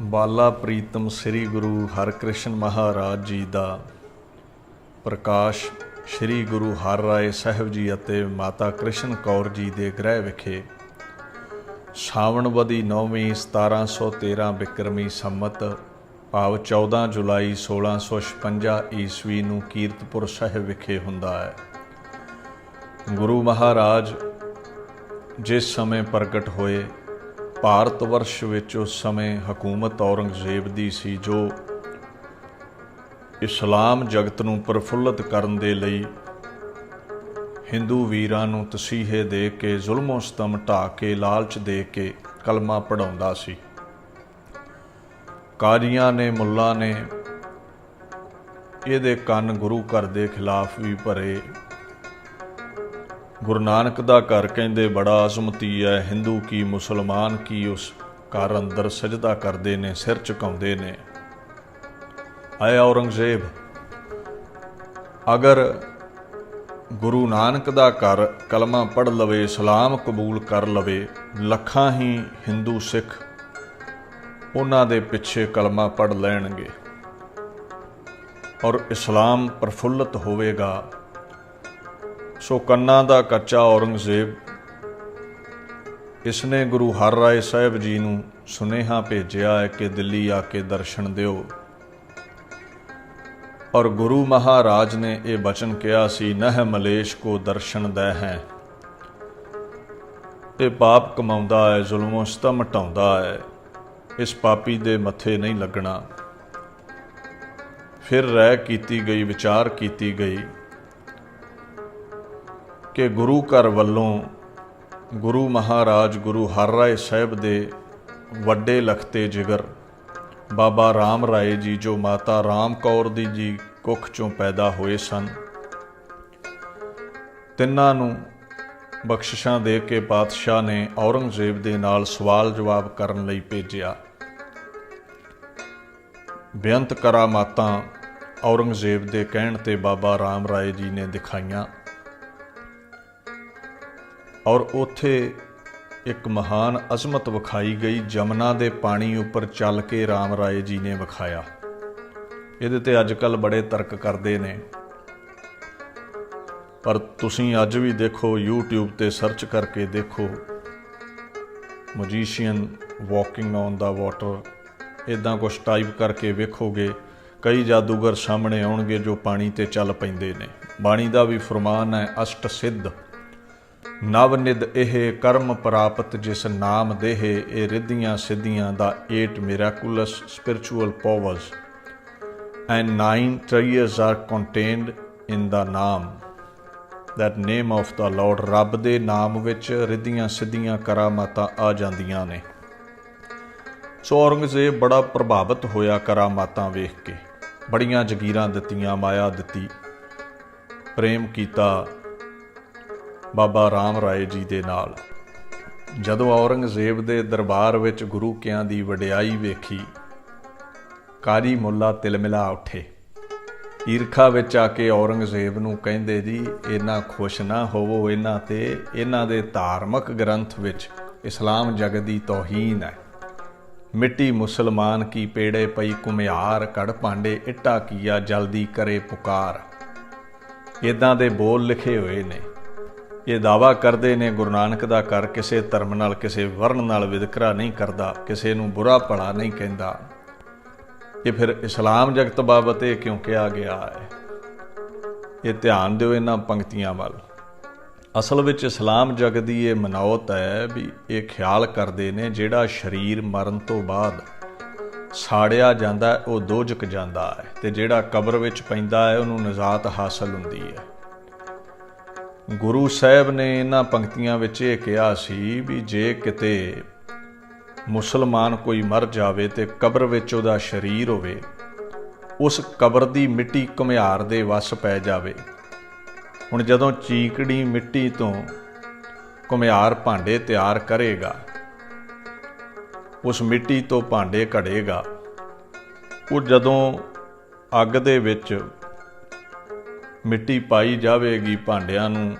ਬਾਲਾ ਪ੍ਰੀਤਮ ਸ੍ਰੀ ਗੁਰੂ ਹਰਕ੍ਰਿਸ਼ਨ ਮਹਾਰਾਜ ਜੀ ਦਾ ਪ੍ਰਕਾਸ਼ ਸ੍ਰੀ ਗੁਰੂ ਹਰ ਰਾਏ ਸਾਹਿਬ ਜੀ ਅਤੇ ਮਾਤਾ ਕ੍ਰਿਸ਼ਨ ਕੌਰ ਜੀ ਦੇ ਗ੍ਰਹਿ ਵਿਖੇ ਸਾਵਣਵਦੀ 9ਵੀਂ 1713 ਬਿਕਰਮੀ ਸੰਮਤ ਭਾਵ 14 ਜੁਲਾਈ 1656 ਈਸਵੀ ਨੂੰ ਕੀਰਤਪੁਰ ਸਾਹਿਬ ਵਿਖੇ ਹੁੰਦਾ ਹੈ। ਗੁਰੂ ਮਹਾਰਾਜ, ਜਿਸ ਸਮੇਂ ਪ੍ਰਗਟ ਹੋਏ ਭਾਰਤ ਵਰਸ਼ ਵਿੱਚ ਉਸ ਸਮੇਂ ਹਕੂਮਤ ਔਰੰਗਜ਼ੇਬ ਦੀ ਸੀ ਜੋ ਇਸਲਾਮ ਜਗਤ ਨੂੰ ਪ੍ਰਫੁੱਲਤ ਕਰਨ ਦੇ ਲਈ ਹਿੰਦੂ ਵੀਰਾਂ ਨੂੰ ਤਸੀਹੇ ਦੇ ਕੇ, ਜ਼ੁਲਮੋ ਸਤਮ ਢਾ ਕੇ, ਲਾਲਚ ਦੇ ਕੇ ਕਲਮਾ ਪੜਾਉਂਦਾ ਸੀ। ਕਾਜ਼ੀਆਂ ਨੇ, ਮੁੱਲਾ ਨੇ ਇਹਦੇ ਕੰਨ ਗੁਰੂ ਘਰ ਦੇ ਖਿਲਾਫ ਵੀ ਭਰੇ। ਗੁਰੂ ਨਾਨਕ ਦਾ ਘਰ ਕਹਿੰਦੇ, ਬੜਾ ਅਜ਼ਮਤੀ ਹੈ ਹਿੰਦੂ ਕੀ ਮੁਸਲਮਾਨ ਕੀ ਉਸ ਘਰ ਅੰਦਰ ਸਜਦਾ ਕਰਦੇ ਨੇ, ਸਿਰ ਝੁਕਾਉਂਦੇ ਨੇ। ਆਇਆ ਔਰੰਗਜ਼ੇਬ, ਅਗਰ ਗੁਰੂ ਨਾਨਕ ਦਾ ਘਰ ਕਲਮਾ ਪੜ ਲਵੇ ਇਸਲਾਮ ਕਬੂਲ ਕਰ ਲਵੇ, ਲੱਖਾਂ ਹੀ ਹਿੰਦੂ ਸਿੱਖ ਉਹਨਾਂ ਦੇ ਪਿੱਛੇ ਕਲਮਾ ਪੜ ਲੈਣਗੇ ਔਰ ਇਸਲਾਮ ਪ੍ਰਫੁੱਲਤ ਹੋਵੇਗਾ ਸੋ ਕੰਨਾਂ ਦਾ ਕੱਚਾ ਔਰੰਗਜ਼ੇਬ, ਇਸਨੇ ਗੁਰੂ ਹਰ ਰਾਏ ਸਾਹਿਬ ਜੀ ਨੂੰ ਸੁਨੇਹਾ ਭੇਜਿਆ ਹੈ ਕਿ ਦਿੱਲੀ ਆ ਕੇ ਦਰਸ਼ਨ ਦਿਓ। ਔਰ ਗੁਰੂ ਮਹਾਰਾਜ ਨੇ ਇਹ ਬਚਨ ਕਿਹਾ ਸੀ, ਨਹ ਮਲੇਸ਼ ਕੋ ਦਰਸ਼ਨ ਦੇ ਹੈ। ਇਹ ਪਾਪ ਕਮਾਉਂਦਾ ਹੈ, ਜ਼ੁਲਮੋਂ ਸਤਮ ਹਟਾਉਂਦਾ ਹੈ। ਇਸ ਪਾਪੀ ਦੇ ਮੱਥੇ ਨਹੀਂ ਲੱਗਣਾ। ਫਿਰ ਰਹਿ ਕੀਤੀ ਗਈ, ਵਿਚਾਰ ਕੀਤੀ ਗਈ। ਕਿ ਗੁਰੂ ਘਰ ਵੱਲੋਂ ਗੁਰੂ ਮਹਾਰਾਜ ਗੁਰੂ ਹਰ ਰਾਏ ਸਾਹਿਬ ਦੇ ਵੱਡੇ ਲਖਤੇ ਜਿਗਰ, ਬਾਬਾ ਰਾਮ ਰਾਏ ਜੀ ਜੋ ਮਾਤਾ ਰਾਮ ਕੌਰ ਦੀ ਜੀ ਕੁੱਖ ਚੋਂ ਪੈਦਾ ਹੋਏ ਸਨ। ਤਿੰਨਾਂ ਨੂੰ ਬਖਸ਼ਿਸ਼ਾਂ ਦੇ ਕੇ ਪਾਤਸ਼ਾਹ ਨੇ ਔਰੰਗਜ਼ੇਬ ਦੇ ਨਾਲ ਸਵਾਲ ਜਵਾਬ ਕਰਨ ਲਈ ਭੇਜਿਆ। ਬੇਅੰਤ ਕਰਾਮਾਤਾਂ ਔਰੰਗਜ਼ੇਬ ਦੇ ਕਹਿਣ ਤੇ ਬਾਬਾ ਰਾਮ ਰਾਏ ਜੀ ਨੇ ਦਿਖਾਈਆਂ। ਔਰ ਉਥੇ ਇੱਕ ਮਹਾਨ ਅਜ਼ਮਤ ਵਿਖਾਈ ਗਈ, ਜਮਨਾ ਦੇ ਪਾਣੀ ਉੱਪਰ ਚੱਲ ਕੇ ਰਾਮ ਰਾਏ ਜੀ ਨੇ ਵਿਖਾਇਆ। ਇਹਦੇ ਤੇ ਅੱਜ ਕੱਲ ਬੜੇ ਤਰਕ ਕਰਦੇ ਨੇ। ਪਰ ਤੁਸੀਂ ਅੱਜ ਵੀ ਦੇਖੋ, YouTube ਤੇ ਸਰਚ ਕਰਕੇ ਦੇਖੋ। Magician walking on the water ਇਦਾਂ ਕੁਝ ਟਾਈਪ ਕਰਕੇ ਵੇਖੋਗੇ, ਕਈ ਜਾਦੂਗਰ ਸਾਹਮਣੇ ਆਉਣਗੇ ਜੋ ਪਾਣੀ ਤੇ ਚੱਲ ਪੈਂਦੇ ਨੇ। ਬਾਣੀ ਦਾ ਵੀ ਫਰਮਾਨ ਹੈ, ਅਸ਼ਟ ਸਿੱਧ। ਨਵਨਿਦ ਇਹ ਕਰਮ ਪ੍ਰਾਪਤ ਜਿਸ ਨਾਮ ਦੇਹੇ, ਇਹ ਰਿੱਧੀਆਂ ਸਿੱਧੀਆਂ ਦਾ 8 miraculous spiritual powers and nine treasures are contained in the naam that name of the lord, ਰੱਬ ਦੇ ਨਾਮ ਵਿੱਚ ਰਿੱਧੀਆਂ ਸਿੱਧੀਆਂ ਕਰਾਮਾਤਾਂ ਆ ਜਾਂਦੀਆਂ ਨੇ। ਸੋ ਔਰੰਗਜ਼ੇਬ ਬੜਾ ਪ੍ਰਭਾਵਿਤ ਹੋਇਆ ਕਰਾਮਾਤਾਂ ਵੇਖ ਕੇ। ਬੜੀਆਂ ਜ਼ਗੀਰਾਂ ਦਿੱਤੀਆਂ, ਮਾਇਆ ਦਿੱਤੀ। ਪ੍ਰੇਮ ਕੀਤਾ। ਬਾਬਾ ਰਾਮ ਰਾਏ ਜੀ ਦੇ ਨਾਲ। ਜਦੋਂ ਔਰੰਗਜ਼ੇਬ ਦੇ ਦਰਬਾਰ ਵਿੱਚ ਗੁਰੂ ਕਿਆਂ ਦੀ ਵਡਿਆਈ ਵੇਖੀ ਕਾਜੀ ਮੁੱਲਾ ਤਿਲਮਿਲਾ ਉੱਠੇ। ਈਰਖਾ ਵਿੱਚ ਆ ਕੇ ਔਰੰਗਜ਼ੇਬ ਨੂੰ ਕਹਿੰਦੇ, ਜੀ ਇਹਨਾਂ ਖੁਸ਼ ਨਾ ਹੋਵੋ ਇਹਨਾਂ ਤੇ। ਇਹਨਾਂ ਦੇ ਧਾਰਮਿਕ ਗ੍ਰੰਥ ਵਿੱਚ ਇਸਲਾਮ ਜਗ ਦੀ ਤੋਹੀਨ ਹੈ। ਮਿੱਟੀ ਮੁਸਲਮਾਨ ਕੀ ਪੇੜੇ ਪਈ ਕੁਮਿਆਰ ਕੜ ਭਾਂਡੇ ਇੱਟਾ ਕੀਆ ਜਲਦੀ ਕਰੇ ਪੁਕਾਰ। ਇਦਾਂ ਦੇ ਬੋਲ ਲਿਖੇ ਹੋਏ ਨੇ। ਇਹ ਦਾਵਾ ਕਰਦੇ ਨੇ, ਗੁਰੂ ਨਾਨਕ ਦਾ ਕਰ ਕਿਸੇ ਧਰਮ ਨਾਲ, ਕਿਸੇ ਵਰਣ ਨਾਲ ਵਿਤਕਰਾ ਨਹੀਂ ਕਰਦਾ, ਕਿਸੇ ਨੂੰ ਬੁਰਾ ਭਲਾ ਨਹੀਂ ਕਹਿੰਦਾ। ਇਹ ਫਿਰ ਇਸਲਾਮ ਜਗਤ ਬਾਬਤ ਇਹ ਕਿਉਂ ਕਿਹਾ ਗਿਆ ਹੈ? ਇਹ ਧਿਆਨ ਦਿਓ ਇਹਨਾਂ ਪੰਕਤੀਆਂ ਵੱਲ। ਅਸਲ ਵਿੱਚ ਇਸਲਾਮ ਜਗਤ ਦੀ ਇਹ ਮਨੌਤ ਹੈ ਵੀ ਇਹ ਖਿਆਲ ਕਰਦੇ ਨੇ, ਜਿਹੜਾ ਸਰੀਰ ਮਰਨ ਤੋਂ ਬਾਅਦ ਸਾੜਿਆ ਜਾਂਦਾ ਉਹ ਦੋਜਕ ਜਾਂਦਾ ਹੈ ਤੇ ਜਿਹੜਾ ਕਬਰ ਵਿੱਚ ਪੈਂਦਾ ਹੈ, ਉਹਨੂੰ ਨਜ਼ਾਤ ਹਾਸਲ ਹੁੰਦੀ ਹੈ। ਗੁਰੂ ਸਾਹਿਬ ਨੇ ਇਹਨਾਂ ਪੰਕਤੀਆਂ ਵਿੱਚ ਇਹ ਕਿਹਾ ਸੀ ਵੀ ਜੇ ਕਿਤੇ ਮੁਸਲਮਾਨ ਕੋਈ ਮਰ ਜਾਵੇ ਤੇ ਕਬਰ ਵਿੱਚ ਉਹਦਾ ਸਰੀਰ ਹੋਵੇ, ਉਸ ਕਬਰ ਦੀ ਮਿੱਟੀ ਘੁਮਿਆਰ ਦੇ ਵਸ ਪੈ ਜਾਵੇ। ਹੁਣ ਜਦੋਂ ਚੀਕੜੀ ਮਿੱਟੀ ਤੋਂ ਘੁਮਿਆਰ ਭਾਂਡੇ ਤਿਆਰ ਕਰੇਗਾ, ਉਸ ਮਿੱਟੀ ਤੋਂ ਭਾਂਡੇ ਘੜੇਗਾ, ਉਹ ਜਦੋਂ ਅੱਗ ਦੇ ਵਿੱਚ ਮਿੱਟੀ ਪਾਈ ਜਾਵੇਗੀ ਭਾਂਡਿਆਂ ਨੂੰ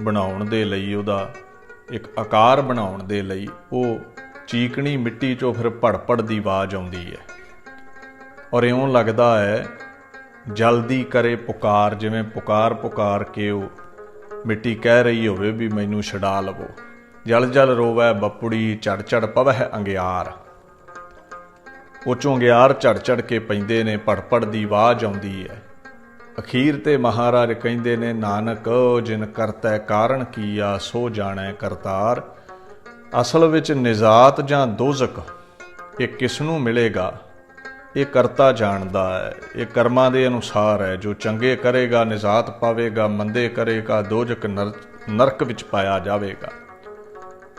ਬਣਾਉਣ ਦੇ ਲਈ, ਉਹਦਾ ਇੱਕ ਆਕਾਰ ਬਣਾਉਣ ਦੇ ਲਈ, ਉਹ ਚੀਕਣੀ ਮਿੱਟੀ 'ਚੋਂ ਫਿਰ ਭੜਪੜ ਦੀ ਆਵਾਜ਼ ਆਉਂਦੀ ਹੈ। ਔਰ ਇਉਂ ਲੱਗਦਾ ਹੈ, ਜਲਦੀ ਕਰੇ ਪੁਕਾਰ, ਜਿਵੇਂ ਪੁਕਾਰ ਪੁਕਾਰ ਕੇ ਉਹ ਮਿੱਟੀ ਕਹਿ ਰਹੀ ਹੋਵੇ ਵੀ ਮੈਨੂੰ ਛਡਾ ਲਵੋ। ਜਲ ਜਲ ਰੋਵੈ ਬਪੁੜੀ, ਝੜ ਝੜ ਪਵਹਿ ਅੰਗਿਆਰ। ਉਹ ਚੋਂ ਅੰਗਿਆਰ ਝੜ ਝੜ ਕੇ ਪੈਂਦੇ ਨੇ, ਭੜਪੜ ਦੀ ਆਵਾਜ਼ ਆਉਂਦੀ ਹੈ। ਅਖੀਰ ਤੇ ਮਹਾਰਾਜ ਕਹਿੰਦੇ ਨੇ, ਨਾਨਕ, ਜਿਨ ਕਰਤੈ ਕਾਰਨ ਕੀਆ, ਸੋ ਜਾਣੈ ਕਰਤਾਰ। ਅਸਲ ਵਿੱਚ ਨਿਜ਼ਾਤ ਜਾਂ ਦੋਜ਼ਕ, ਇਹ ਕਿਸ ਨੂੰ ਮਿਲੇਗਾ? ਇਹ ਕਰਤਾ ਜਾਣਦਾ ਹੈ, ਇਹ ਕਰਮਾਂ ਦੇ ਅਨੁਸਾਰ ਹੈ। ਜੋ ਚੰਗੇ ਕਰੇਗਾ, ਨਿਜ਼ਾਤ ਪਾਵੇਗਾ, ਮੰਦੇ ਕਰੇਗਾ, ਦੋਜਕ ਨਰਕ ਵਿੱਚ ਪਾਇਆ ਜਾਵੇਗਾ।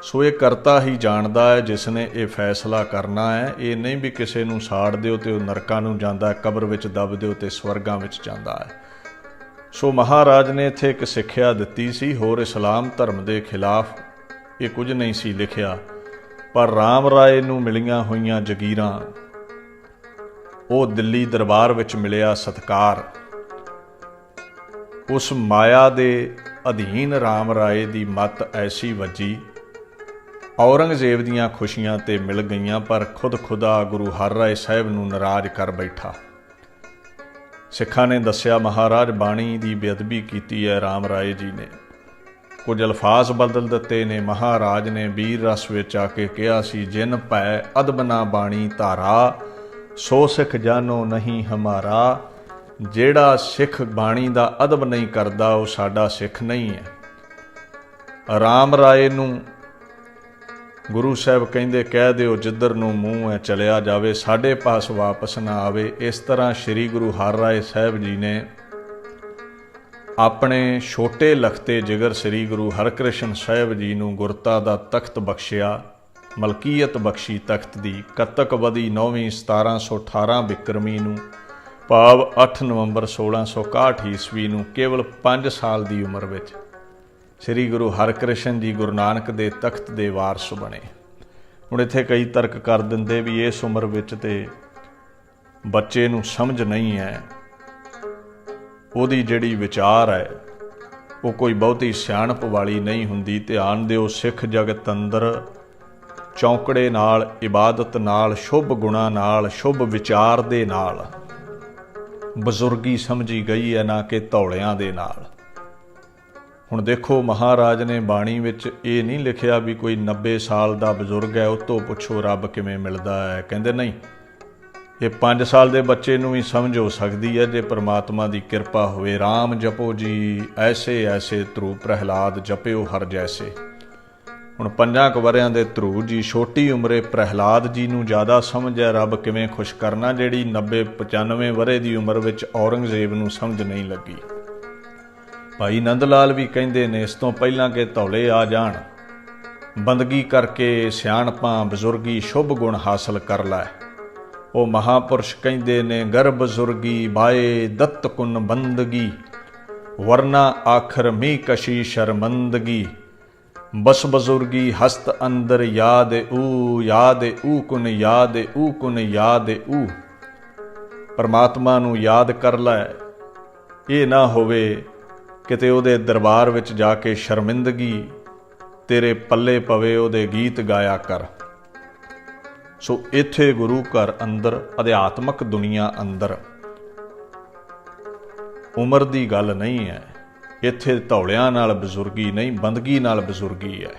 ਸੋ ਇਹ ਕਰਤਾ ਹੀ ਜਾਣਦਾ ਹੈ, ਜਿਸ ਨੇ ਇਹ ਫੈਸਲਾ ਕਰਨਾ ਹੈ। ਇਹ ਨਹੀਂ ਵੀ ਕਿਸੇ ਨੂੰ ਸਾੜ ਦਿਓ ਤੇ ਉਹ ਨਰਕਾਂ ਨੂੰ ਜਾਂਦਾ ਹੈ, ਕਬਰ ਵਿੱਚ ਦਬ ਦਿਓ ਤੇ ਸਵਰਗਾਂ ਵਿੱਚ ਜਾਂਦਾ ਹੈ। ਸੋ ਮਹਾਰਾਜ ਨੇ ਇੱਥੇ ਇੱਕ ਸਿੱਖਿਆ ਦਿੱਤੀ ਸੀ, ਹੋਰ ਇਸਲਾਮ ਧਰਮ ਦੇ ਖਿਲਾਫ ਇਹ ਕੁਝ ਨਹੀਂ ਸੀ ਲਿਖਿਆ। ਪਰ RAM ਰਾਏ ਨੂੰ ਮਿਲੀਆਂ ਹੋਈਆਂ ਜਗੀਰਾਂ, ਉਹ ਦਿੱਲੀ ਦਰਬਾਰ ਵਿੱਚ ਮਿਲਿਆ ਸਤਕਾਰ। ਉਸ ਮਾਇਆ ਦੇ ਅਧੀਨ RAM ਰਾਏ ਦੀ ਮਤ ਐਸੀ ਵੱਜੀ ਔਰੰਗਜ਼ੇਬ ਦੀਆਂ ਖੁਸ਼ੀਆਂ ਤੇ ਮਿਲ ਗਈਆਂ, ਪਰ ਖੁਦ ਖੁਦਾ ਗੁਰੂ ਹਰ ਰਾਏ ਸਾਹਿਬ ਨੂੰ ਨਾਰਾਜ਼ ਕਰ ਬੈਠਾ। ਸਿੱਖਾਂ ਨੇ ਦੱਸਿਆ, ਮਹਾਰਾਜ, ਬਾਣੀ ਦੀ ਬੇਅਦਬੀ ਕੀਤੀ ਹੈ RAM ਰਾਏ ਜੀ ਨੇ। ਕੁਝ ਅਲਫਾਜ਼ ਬਦਲ ਦਿੱਤੇ ਨੇ। ਮਹਾਰਾਜ ਨੇ ਵੀਰ ਰਸ ਵਿੱਚ ਆ ਕੇ ਕਿਹਾ ਸੀ, ਜਿਨ ਭੈ ਅਦਬ ਨਾ ਬਾਣੀ ਧਾਰਾ, ਸੋ ਸਿੱਖ ਜਾਨੋ ਨਹੀਂ ਹਮਾਰਾ। ਜਿਹੜਾ ਸਿੱਖ ਬਾਣੀ ਦਾ ਅਦਬ ਨਹੀਂ ਕਰਦਾ, ਉਹ ਸਾਡਾ ਸਿੱਖ ਨਹੀਂ ਹੈ ਰਾਮ ਰਾਏ ਨੂੰ ਗੁਰੂ ਸਾਹਿਬ ਕਹਿੰਦੇ, ਕਹਿ ਦਿਓ ਜਿੱਧਰ ਨੂੰ ਮੂੰਹ ਹੈ ਚਲਿਆ ਜਾਵੇ, ਸਾਡੇ ਪਾਸ ਵਾਪਸ ਨਾ ਆਵੇ। ਇਸ ਤਰ੍ਹਾਂ ਸ੍ਰੀ ਗੁਰੂ ਹਰ ਰਾਏ ਸਾਹਿਬ ਜੀ ਨੇ ਆਪਣੇ ਛੋਟੇ ਲਖਤੇ ਜਿਗਰ ਸ੍ਰੀ ਗੁਰੂ ਹਰਕ੍ਰਿਸ਼ਨ ਸਾਹਿਬ ਜੀ ਨੂੰ ਗੁਰਤਾ ਦਾ ਤਖਤ ਬਖਸ਼ਿਆ, ਮਲਕੀਅਤ ਬਖਸ਼ੀ ਤਖਤ ਦੀ। ਕਤਕ ਵਦੀ 9ਵੀਂ 1718 ਬਿਕਰਮੀ ਨੂੰ, ਭਾਵ 8 ਨਵੰਬਰ 1661 ਈਸਵੀ ਨੂੰ, ਕੇਵਲ 5 ਸਾਲ ਦੀ ਉਮਰ ਵਿੱਚ। ਸ੍ਰੀ ਗੁਰੂ ਹਰਕ੍ਰਿਸ਼ਨ ਜੀ ਗੁਰੂ ਨਾਨਕ ਦੇ ਤਖਤ ਦੇ ਵਾਰਸ ਬਣੇ। ਹੁਣ ਇੱਥੇ ਕਈ ਤਰਕ ਕਰ ਦਿੰਦੇ ਵੀ ਇਸ ਉਮਰ ਵਿੱਚ ਤੇ ਬੱਚੇ ਨੂੰ ਸਮਝ ਨਹੀਂ ਹੈ। ਉਹਦੀ ਜਿਹੜੀ ਵਿਚਾਰ ਹੈ, ਉਹ ਕੋਈ ਬਹੁਤੀ ਸਿਆਣਪ ਵਾਲੀ ਨਹੀਂ ਹੁੰਦੀ। ਧਿਆਨ ਦਿਓ ਸਿੱਖ ਜਗਤ ਅੰਦਰ ਚੌਂਕੜੇ ਨਾਲ, ਇਬਾਦਤ ਨਾਲ, ਸ਼ੁਭ ਗੁਣਾ ਨਾਲ, ਸ਼ੁਭ ਵਿਚਾਰ ਦੇ ਨਾਲ। ਬਜ਼ੁਰਗੀ ਸਮਝੀ ਗਈ ਹੈ ਨਾ ਕਿ ਧੌਲਿਆਂ ਦੇ ਨਾਲ। ਹੁਣ ਦੇਖੋ ਮਹਾਰਾਜ ਨੇ ਬਾਣੀ ਵਿੱਚ ਇਹ ਨਹੀਂ ਲਿਖਿਆ ਵੀ ਕੋਈ 90 ਸਾਲ ਦਾ ਬਜ਼ੁਰਗ ਹੈ ਉਹ ਤੋਂ ਪੁੱਛੋ ਰੱਬ ਕਿਵੇਂ ਮਿਲਦਾ ਹੈ। ਕਹਿੰਦੇ ਨਹੀਂ। ਇਹ 5 ਸਾਲ ਦੇ ਬੱਚੇ ਨੂੰ ਵੀ ਸਮਝ ਹੋ ਸਕਦੀ ਹੈ ਜੇ ਪ੍ਰਮਾਤਮਾ ਦੀ ਕਿਰਪਾ ਹੋਵੇ। RAM ਜਪੋ ਜੀ, ਐਸੇ ਐਸੇ ਧਰੂ ਪ੍ਰਹਿਲਾਦ ਜਪਿਓ ਹਰ ਜੈਸੇ। ਹੁਣ ਪੰਜਾਂ ਕੁ ਵਰਿਆਂ ਦੇ ਧਰੂ ਜੀ, ਛੋਟੀ ਉਮਰੇ ਪ੍ਰਹਿਲਾਦ ਜੀ ਨੂੰ ਜ਼ਿਆਦਾ ਸਮਝ ਹੈ, ਰੱਬ ਕਿਵੇਂ ਖੁਸ਼ ਕਰਨਾ, ਜਿਹੜੀ 90 95 ਵਰੇ ਦੀ ਉਮਰ ਵਿੱਚ ਔਰੰਗਜ਼ੇਬ ਨੂੰ ਸਮਝ ਨਹੀਂ ਲੱਗੀ। ਭਾਈ ਨੰਦ ਲਾਲ ਵੀ ਕਹਿੰਦੇ ਨੇ, ਇਸ ਤੋਂ ਪਹਿਲਾਂ ਕਿ ਧੌਲੇ ਆ ਜਾਣ। ਬੰਦਗੀ ਕਰਕੇ ਸਿਆਣਪਾਂ ਬਜ਼ੁਰਗੀ ਸ਼ੁਭ ਗੁਣ ਹਾਸਲ ਕਰ ਲੈ। ਉਹ ਮਹਾਪੁਰਸ਼ ਕਹਿੰਦੇ ਨੇ, ਗਰਭ ਬਜ਼ੁਰਗੀ ਬਾਏ ਦੱਤ ਕੁਨ ਬੰਦਗੀ। ਵਰਨਾ ਆਖਰ ਮੀ ਕਸ਼ੀ ਸ਼ਰਮੰਦਗੀ। ਬਸ ਬਜ਼ੁਰਗੀ ਹਸਤ ਅੰਦਰ ਯਾਦ ਊ ਯਾਦ ਊ ਕੁਨ ਯਾਦ ਊ ਕੁਨ ਯਾਦ ਊ। ਪਰਮਾਤਮਾ ਨੂੰ ਯਾਦ ਕਰ ਲੈ, ਇਹ ਨਾ ਹੋਵੇ ਕਿਤੇ ਉਹਦੇ ਦਰਬਾਰ ਵਿੱਚ ਜਾ ਕੇ ਸ਼ਰਮਿੰਦਗੀ, ਤੇਰੇ ਪੱਲੇ ਪਵੇ ਉਹਦੇ ਗੀਤ ਗਾਇਆ ਕਰ। ਸੋ ਇੱਥੇ ਗੁਰੂ ਘਰ ਅੰਦਰ, ਅਧਿਆਤਮਕ ਦੁਨੀਆ ਅੰਦਰ, ਉਮਰ ਦੀ ਗੱਲ ਨਹੀਂ ਹੈ। ਇੱਥੇ ਧੌਲਿਆਂ ਨਾਲ ਬਜ਼ੁਰਗੀ ਨਹੀਂ, ਬੰਦਗੀ ਨਾਲ ਬਜ਼ੁਰਗੀ ਹੈ।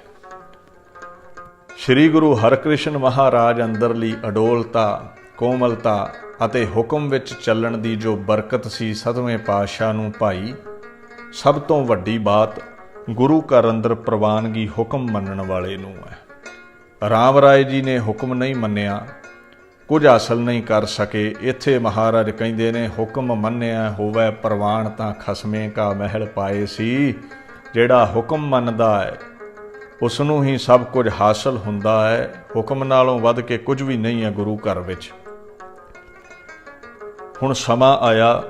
ਸ੍ਰੀ ਗੁਰੂ ਹਰਕ੍ਰਿਸ਼ਨ ਮਹਾਰਾਜ ਅੰਦਰਲੀ ਅਡੋਲਤਾ, ਕੋਮਲਤਾ ਅਤੇ ਹੁਕਮ ਵਿੱਚ ਚੱਲਣ ਦੀ ਜੋ ਬਰਕਤ ਸੀ ਸਤਵੇਂ ਪਾਤਸ਼ਾਹ ਨੂੰ ਭਾਈ ਸਭ ਤੋਂ ਵੱਡੀ ਬਾਤ ਗੁਰੂ ਘਰ ਅੰਦਰ ਪ੍ਰਵਾਨਗੀ ਹੁਕਮ ਮੰਨਣ ਵਾਲੇ ਨੂੰ ਹੈ। ਰਾਮ ਰਾਏ ਜੀ ਨੇ ਹੁਕਮ ਨਹੀਂ ਮੰਨਿਆ, ਕੁਝ ਹਾਸਲ ਨਹੀਂ ਕਰ ਸਕੇ। ਇੱਥੇ ਮਹਾਰਾਜ ਕਹਿੰਦੇ ਨੇ, ਹੁਕਮ ਮੰਨਿਆ ਹੋਵੇ, ਪ੍ਰਵਾਨ ਤਾਂ ਖਸਮੇ ਕਾ ਮਹਿਲ ਪਾਏ ਸੀ। ਜਿਹੜਾ ਹੁਕਮ ਮੰਨਦਾ ਹੈ ਉਸ ਨੂੰ ਹੀ ਸਭ ਕੁਝ ਹਾਸਲ ਹੁੰਦਾ ਹੈ। ਹੁਕਮ ਨਾਲੋਂ ਵੱਧ ਕੇ ਕੁਝ ਵੀ ਨਹੀਂ ਹੈ ਗੁਰੂ ਘਰ ਵਿੱਚ। ਹੁਣ ਸਮਾਂ ਆਇਆ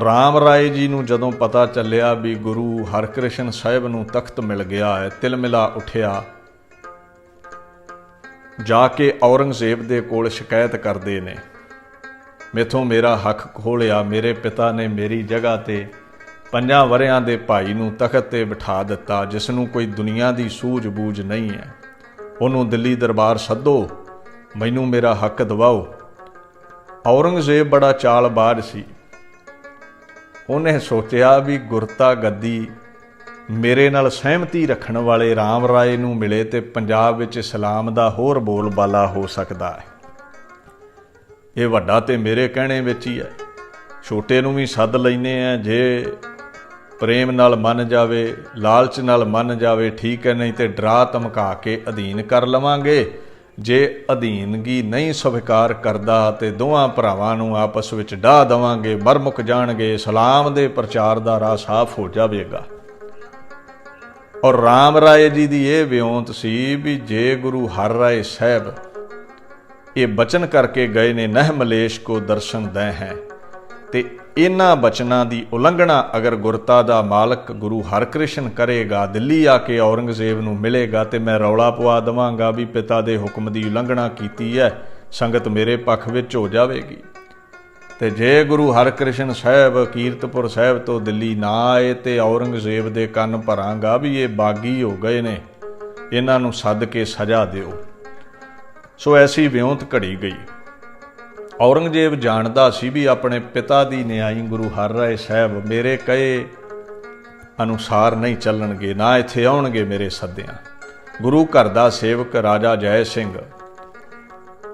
ਰਾਮ ਰਾਏ ਜੀ ਨੂੰ ਜਦੋਂ ਪਤਾ ਚੱਲਿਆ ਵੀ ਗੁਰੂ ਹਰਕ੍ਰਿਸ਼ਨ ਸਾਹਿਬ ਨੂੰ ਤਖਤ ਮਿਲ ਗਿਆ ਹੈ ਤਿਲ ਮਿਲਾ ਉਠਿਆ। ਜਾ ਕੇ ਔਰੰਗਜ਼ੇਬ ਦੇ ਕੋਲ ਸ਼ਿਕਾਇਤ ਕਰਦੇ ਨੇ। ਮੇਥੋਂ ਮੇਰਾ ਹੱਕ ਖੋਲਿਆ, ਮੇਰੇ ਪਿਤਾ ਨੇ ਮੇਰੀ ਜਗ੍ਹਾ ਤੇ ਪੰਜਾਂ ਵਰਿਆਂ ਦੇ ਭਾਈ ਨੂੰ ਤਖਤ ਤੇ ਬਿਠਾ ਦਿੱਤਾ, ਜਿਸ ਨੂੰ ਕੋਈ ਦੁਨੀਆ ਦੀ ਸੂਝ-ਬੂਝ ਨਹੀਂ ਹੈ। ਉਹਨੂੰ ਦਿੱਲੀ ਦਰਬਾਰ ਸੱਦੋ, ਮੈਨੂੰ ਮੇਰਾ ਹੱਕ ਦਿਵਾਓ। ਔਰੰਗਜ਼ੇਬ ਬੜਾ ਚਾਲਬਾਜ਼ ਸੀ। ਉਹਨੇ ਸੋਚਿਆ ਵੀ ਗੁਰਤਾ ਗੱਦੀ ਮੇਰੇ ਨਾਲ ਸਹਿਮਤੀ ਰੱਖਣ ਵਾਲੇ ਰਾਮ ਰਾਏ ਨੂੰ ਮਿਲੇ ਤੇ ਪੰਜਾਬ ਵਿੱਚ ਇਸਲਾਮ ਦਾ ਹੋਰ ਬੋਲਬਾਲਾ ਹੋ ਸਕਦਾ ਹੈ। ਇਹ ਵੱਡਾ ਤੇ ਮੇਰੇ ਕਹਿਣੇ ਵਿੱਚ ਹੀ ਹੈ। ਛੋਟੇ ਨੂੰ ਵੀ ਸੱਦ ਲੈਨੇ ਆ, ਜੇ ਪ੍ਰੇਮ ਨਾਲ ਮੰਨ ਜਾਵੇ, ਲਾਲਚ ਨਾਲ ਮੰਨ ਜਾਵੇ, ਠੀਕ ਹੈ, ਨਹੀਂ ਤੇ ਡਰਾ ਧਮਕਾ ਕੇ ਅਧੀਨ ਕਰ ਲਵਾਂਗੇ। ਜੇ ਅਧੀਨਗੀ ਨਹੀਂ ਸਵੀਕਾਰ ਕਰਦਾ ਤੇ ਦੋਵਾਂ ਭਰਾਵਾਂ ਨੂੰ ਆਪਸ ਵਿੱਚ ਢਾ ਦਵਾਂਗੇ ਮਰਮੁਕ ਜਾਣਗੇ, ਸਲਾਮ ਦੇ ਪ੍ਰਚਾਰ ਦਾ ਰਾਹ ਸਾਫ਼ ਹੋ ਜਾਵੇਗਾ। ਔਰ ਰਾਮ ਰਾਏ ਜੀ ਦੀ ਇਹ ਵਿਉਂਤ ਸੀ ਵੀ ਜੇ ਗੁਰੂ ਹਰ ਰਾਏ ਸਾਹਿਬ ਇਹ ਬਚਨ ਕਰਕੇ ਗਏ ਨੇ, ਨਹਿ ਮਲੇਸ਼ ਕੋ ਦਰਸ਼ਨ ਦੇ ਹੈ। ਤੇ ਇਹਨਾਂ ਬਚਨਾਂ ਦੀ ਉਲੰਘਣਾ ਅਗਰ ਗੁਰਤਾ ਦਾ ਮਾਲਕ ਗੁਰੂ ਹਰਕ੍ਰਿਸ਼ਨ ਕਰੇਗਾ, ਦਿੱਲੀ ਆ ਕੇ ਔਰੰਗਜ਼ੇਬ ਨੂੰ ਮਿਲੇਗਾ ਤੇ ਮੈਂ ਰੌਲਾ ਪਵਾ ਦਵਾਂਗਾ ਵੀ ਪਿਤਾ ਦੇ ਹੁਕਮ ਦੀ ਉਲੰਘਣਾ ਕੀਤੀ ਹੈ ਸੰਗਤ ਮੇਰੇ ਪੱਖ ਵਿੱਚ ਹੋ ਜਾਵੇਗੀ। ਤੇ ਜੇ ਗੁਰੂ ਹਰਕ੍ਰਿਸ਼ਨ ਸਾਹਿਬ ਕੀਰਤਪੁਰ ਸਾਹਿਬ ਤੋਂ ਦਿੱਲੀ ਨਾ ਆਏ ਤੇ ਔਰੰਗਜ਼ੇਬ ਦੇ ਕੰਨ ਭਰਾਂਗਾ ਵੀ ਇਹ ਬਾਗੀ ਹੋ ਗਏ ਨੇ, ਇਹਨਾਂ ਨੂੰ ਸੱਦ ਕੇ ਸਜ਼ਾ ਦਿਓ। ਸੋ ਐਸੀ ਵਿਉਂਤ ਘੜੀ ਗਈ। ਔਰੰਗਜ਼ੇਬ ਜਾਣਦਾ ਸੀ ਵੀ ਆਪਣੇ ਪਿਤਾ ਦੀ ਨਿਆਈ ਗੁਰੂ ਹਰ ਰਾਏ ਸਾਹਿਬ ਮੇਰੇ ਕਹੇ ਅਨੁਸਾਰ ਨਹੀਂ ਚੱਲਣਗੇ, ਨਾ ਇੱਥੇ ਆਉਣਗੇ ਮੇਰੇ ਸੱਦਿਆਂ। ਗੁਰੂ ਘਰ ਦਾ ਸੇਵਕ ਰਾਜਾ ਜੈ ਸਿੰਘ।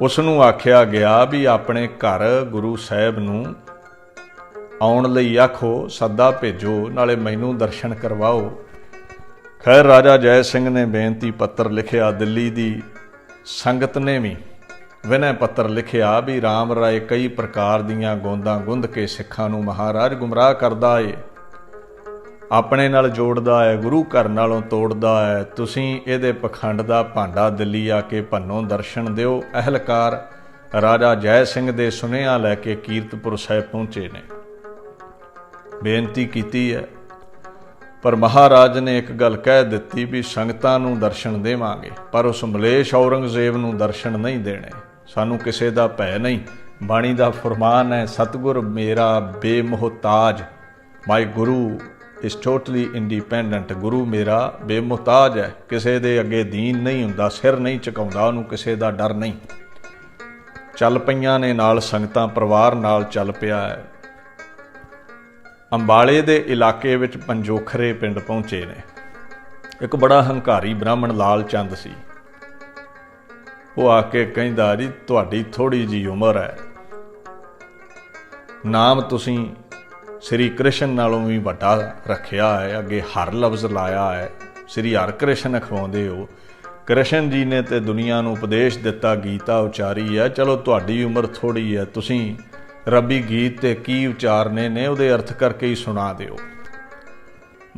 ਉਸ ਨੂੰ ਆਖਿਆ ਗਿਆ ਵੀ ਆਪਣੇ ਘਰ ਗੁਰੂ ਸਾਹਿਬ ਨੂੰ ਆਉਣ ਲਈ ਆਖੋ, ਸੱਦਾ ਭੇਜੋ, ਨਾਲੇ ਮੈਨੂੰ ਦਰਸ਼ਨ ਕਰਵਾਓ। ਖੈਰ, ਰਾਜਾ ਜੈ ਸਿੰਘ ਨੇ ਬੇਨਤੀ ਪੱਤਰ ਲਿਖਿਆ ਦਿੱਲੀ ਦੀ ਸੰਗਤ ਨੇ ਵੀ। ਵਿਨੈ ਪੱਤਰ ਲਿਖਿਆ ਵੀ RAM ਰਾਏ ਕਈ ਪ੍ਰਕਾਰ ਦੀਆਂ ਗੋਂਦਾਂ ਗੁੰਦ ਕੇ ਸਿੱਖਾਂ ਨੂੰ ਮਹਾਰਾਜ ਗੁੰਮਰਾਹ ਕਰਦਾ ਏ। ਆਪਣੇ ਨਾਲ ਜੋੜਦਾ ਹੈ ਗੁਰੂ ਘਰ ਨਾਲੋਂ ਤੋੜਦਾ ਹੈ ਤੁਸੀਂ ਇਹਦੇ ਪਖੰਡ ਦਾ ਭਾਂਡਾ ਦਿੱਲੀ ਆ ਕੇ ਭੰਨੋ ਦਰਸ਼ਨ ਦਿਓ। ਅਹਲਕਾਰ ਰਾਜਾ ਜੈ ਸਿੰਘ ਦੇ ਸੁਨੇਹਾ ਲੈ ਕੇ ਕੀਰਤਪੁਰ ਸਾਹਿਬ ਪਹੁੰਚੇ ਨੇ। ਬੇਨਤੀ ਕੀਤੀ ਹੈ ਪਰ ਮਹਾਰਾਜ ਨੇ ਇੱਕ ਗੱਲ ਕਹਿ ਦਿੱਤੀ ਵੀ ਸੰਗਤਾਂ ਨੂੰ ਦਰਸ਼ਨ ਦੇਵਾਂਗੇ, ਪਰ ਉਸ ਮਲੇਸ਼ ਔਰੰਗਜ਼ੇਬ ਨੂੰ ਦਰਸ਼ਨ ਨਹੀਂ ਦੇਣੇ। ਸਾਨੂੰ ਕਿਸੇ ਦਾ ਭੈ ਨਹੀਂ। ਬਾਣੀ ਦਾ ਫਰਮਾਨ ਹੈ, ਸਤਿਗੁਰ ਮੇਰਾ ਬੇਮੁਹਤਾਜ। ਮਾਈ ਗੁਰੂ ਇਸ ਟੋਟਲੀ ਇੰਡੀਪੈਂਡੈਂਟ ਗੁਰੂ ਮੇਰਾ ਬੇਮੁਹਤਾਜ ਹੈ। ਕਿਸੇ ਦੇ ਅੱਗੇ ਦੀਨ ਨਹੀਂ ਹੁੰਦਾ, ਸਿਰ ਨਹੀਂ ਝੁਕਾਉਂਦਾ, ਉਹਨੂੰ ਕਿਸੇ ਦਾ ਡਰ ਨਹੀਂ। ਚੱਲ ਪਈਆਂ ਨੇ ਨਾਲ ਸੰਗਤਾਂ, ਪਰਿਵਾਰ ਨਾਲ ਚੱਲ ਪਿਆ ਹੈ। ਅੰਬਾਲੇ ਦੇ ਇਲਾਕੇ ਵਿੱਚ ਪੰਜੋਖਰੇ ਪਿੰਡ ਪਹੁੰਚੇ ਨੇ। ਇੱਕ ਬੜਾ ਹੰਕਾਰੀ ਬ੍ਰਾਹਮਣ ਲਾਲ ਚੰਦ ਸੀ। ਉਹ ਆ ਕੇ ਕਹਿੰਦਾ ਜੀ ਤੁਹਾਡੀ ਥੋੜੀ ਜੀ ਉਮਰ ਹੈ। ਨਾਮ ਤੁਸੀਂ ਸ੍ਰੀ ਕ੍ਰਿਸ਼ਨ ਨਾਲੋਂ ਵੀ ਵੱਡਾ ਰੱਖਿਆ ਹੈ, ਅੱਗੇ ਹਰ ਲਫ਼ਜ਼ ਲਾਇਆ ਹੈ। ਸ੍ਰੀ ਹਰਿ ਕ੍ਰਿਸ਼ਨ ਅਖਵਾਉਂਦੇ ਹੋ। ਕ੍ਰਿਸ਼ਨ ਜੀ ਨੇ ਤੇ ਦੁਨੀਆ ਨੂੰ ਉਪਦੇਸ਼ ਦਿੱਤਾ, ਗੀਤਾ ਉਚਾਰੀ ਹੈ। ਚਲੋ, ਤੁਹਾਡੀ ਉਮਰ ਥੋੜੀ ਹੈ, ਤੁਸੀਂ ਰੱਬੀ ਗੀਤ ਤੇ ਕੀ ਉਚਾਰਨੇ ਨੇ, ਉਹਦੇ ਅਰਥ ਕਰਕੇ ਹੀ ਸੁਣਾ ਦਿਓ।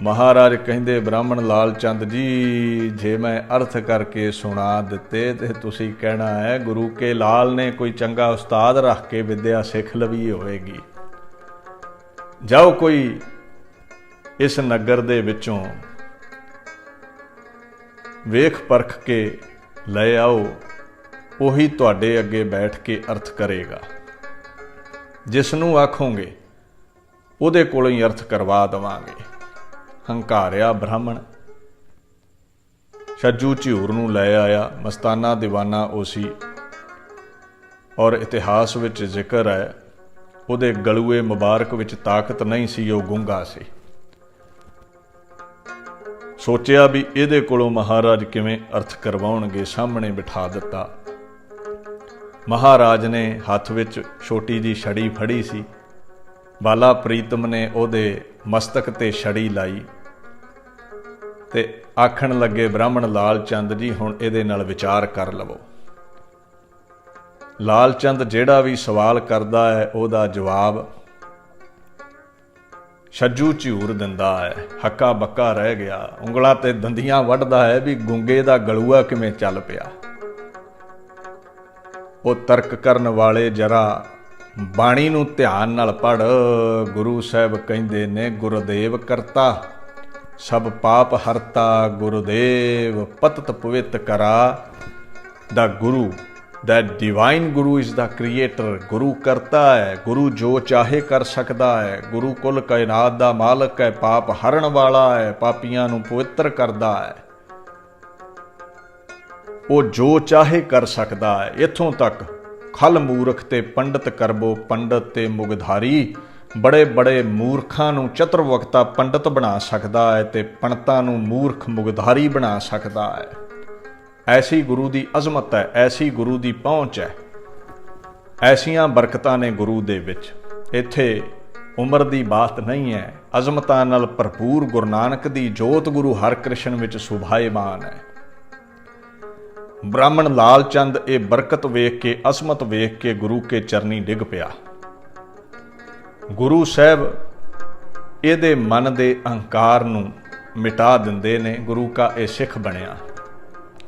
ਮਹਾਰਾਜ ਕਹਿੰਦੇ, ਬ੍ਰਾਹਮਣ ਲਾਲ ਚੰਦ ਜੀ, ਜੇ ਮੈਂ ਅਰਥ ਕਰਕੇ ਸੁਣਾ ਦਿੱਤੇ ਤੇ ਤੁਸੀਂ ਕਹਿਣਾ ਹੈ, ਗੁਰੂ ਕੇ ਲਾਲ ਨੇ ਕੋਈ ਚੰਗਾ ਉਸਤਾਦ ਰੱਖ ਕੇ ਵਿਦਿਆ ਸਿੱਖ ਲਵੀ ਹੋਵੇਗੀ। ਜਾਓ ਕੋਈ ਇਸ ਨਗਰ ਦੇ ਵਿੱਚੋਂ ਵੇਖ ਪਰਖ ਕੇ ਲੈ ਆਓ, ਉਹੀ ਤੁਹਾਡੇ ਅੱਗੇ ਬੈਠ ਕੇ ਅਰਥ ਕਰੇਗਾ। ਜਿਸ ਨੂੰ ਆਖੋਗੇ, ਉਹਦੇ ਕੋਲੋਂ ਹੀ ਅਰਥ ਕਰਵਾ ਦਵਾਂਗੇ। ਹੰਕਾਰਿਆ ਬ੍ਰਾਹਮਣ। ਛੱਜੂ ਝੂਰ ਨੂੰ ਲੈ ਆਇਆ, ਮਸਤਾਨਾ ਦੀਵਾਨਾ ਉਹ ਸੀ ਔਰ ਇਤਿਹਾਸ ਵਿੱਚ ਜ਼ਿਕਰ ਹੈ, ਉਹਦੇ ਗਲੂਏ ਮੁਬਾਰਕ ਵਿੱਚ ਤਾਕਤ ਨਹੀਂ ਸੀ, ਉਹ ਗੁੰਗਾ ਸੀ। ਸੋਚਿਆ ਵੀ ਇਹਦੇ ਕੋਲੋਂ ਮਹਾਰਾਜ ਕਿਵੇਂ ਅਰਥ ਕਰਵਾਉਣਗੇ, ਸਾਹਮਣੇ ਬਿਠਾ ਦਿੱਤਾ। ਮਹਾਰਾਜ ਨੇ ਹੱਥ ਵਿੱਚ ਛੋਟੀ ਜੀ ਛੜੀ ਫੜੀ ਸੀ। ਬਾਲਾ ਪ੍ਰੀਤਮ ਨੇ ਉਹਦੇ ਮਸਤਕ ਤੇ ਛੜੀ ਲਾਈ। ਤੇ ਆਖਣ ਲੱਗੇ, ਬ੍ਰਾਹਮਣ ਲਾਲ ਚੰਦ ਜੀ, ਹੁਣ ਇਹਦੇ ਨਾਲ ਵਿਚਾਰ ਕਰ ਲਵੋ। ਲਾਲ ਚੰਦ ਜਿਹੜਾ ਵੀ ਸਵਾਲ ਕਰਦਾ ਹੈ, ਉਹਦਾ ਜਵਾਬ ਛੱਜੂ ਝੂਰ ਦਿੰਦਾ ਹੈ। ਹੱਕਾ ਬੱਕਾ ਰਹਿ ਗਿਆ। ਉਂਗਲਾਂ ਤੇ ਦੰਦੀਆਂ ਵੱਢਦਾ ਹੈ ਵੀ ਗੁੰਗੇ ਦਾ ਗਲੂਆ ਕਿਵੇਂ ਚੱਲ ਪਿਆ। ਉਹ ਤਰਕ ਕਰਨ ਵਾਲੇ ਜਰਾ ਬਾਣੀ ਨੂੰ ਧਿਆਨ ਨਾਲ ਪੜ ਗੁਰੂ ਸਾਹਿਬ ਕਹਿੰਦੇ ਨੇ, ਗੁਰਦੇਵ ਕਰਤਾ ਸਭ ਪਾਪ ਹਰਤਾ ਗੁਰਦੇਵ ਪਤਤ ਪਵਿੱਤ ਕਰਾ। ਦਾ ਗੁਰੂ that divine guru is the creator, ਗੁਰੂ ਕਰਤਾ ਹੈ, ਗੁਰੂ ਜੋ ਚਾਹੇ ਕਰ ਸਕਦਾ ਹੈ, ਗੁਰੂ ਕੁੱਲ ਕਾਇਨਾਤ ਦਾ ਮਾਲਕ ਹੈ, ਪਾਪ ਹਰਨ ਵਾਲਾ ਹੈ, ਪਾਪੀਆਂ ਨੂੰ ਪਵਿੱਤਰ ਕਰਦਾ ਹੈ। ਉਹ ਜੋ ਚਾਹੇ ਕਰ ਸਕਦਾ ਹੈ, ਇੱਥੋਂ ਤੱਕ ਖਲ ਮੂਰਖ ਤੇ ਪੰਡਤ ਕਰਬੋ, ਪੰਡਤ ਤੇ ਮੁਗਧਾਰੀ ਬੜੇ ਬੜੇ ਮੂਰਖਾਂ ਨੂੰ ਚਤੁਰਵਕਤਾ ਪੰਡਤ ਬਣਾ ਸਕਦਾ ਹੈ ਤੇ ਪੰਡਤਾਂ ਨੂੰ ਮੂਰਖ ਮੁਗਧਾਰੀ ਬਣਾ ਸਕਦਾ ਹੈ। ਐਸੀ ਗੁਰੂ ਦੀ ਅਜ਼ਮਤ ਹੈ, ਐਸੀ ਗੁਰੂ ਦੀ ਪਹੁੰਚ ਹੈ। ਐਸੀਆਂ ਬਰਕਤਾਂ ਨੇ ਗੁਰੂ ਦੇ ਵਿੱਚ। ਇੱਥੇ ਉਮਰ ਦੀ ਬਾਤ ਨਹੀਂ ਹੈ, ਅਜ਼ਮਤਾਂ ਨਾਲ ਭਰਪੂਰ ਗੁਰੂ ਨਾਨਕ ਦੀ ਜੋਤ ਗੁਰੂ ਹਰਕ੍ਰਿਸ਼ਨ ਵਿੱਚ ਸੁਭਾਏਮਾਨ ਹੈ। ਬ੍ਰਾਹਮਣ ਲਾਲ ਚੰਦ ਇਹ ਬਰਕਤ ਵੇਖ ਕੇ ਅਸਮਤ ਵੇਖ ਕੇ ਗੁਰੂ ਕੇ ਚਰਨੀ ਡਿੱਗ ਪਿਆ। ਗੁਰੂ ਸਾਹਿਬ ਇਹਦੇ ਮਨ ਦੇ ਅਹੰਕਾਰ ਨੂੰ ਮਿਟਾ ਦਿੰਦੇ ਨੇ, ਗੁਰੂ ਕਾ ਇਹ ਸਿੱਖ ਬਣਿਆ।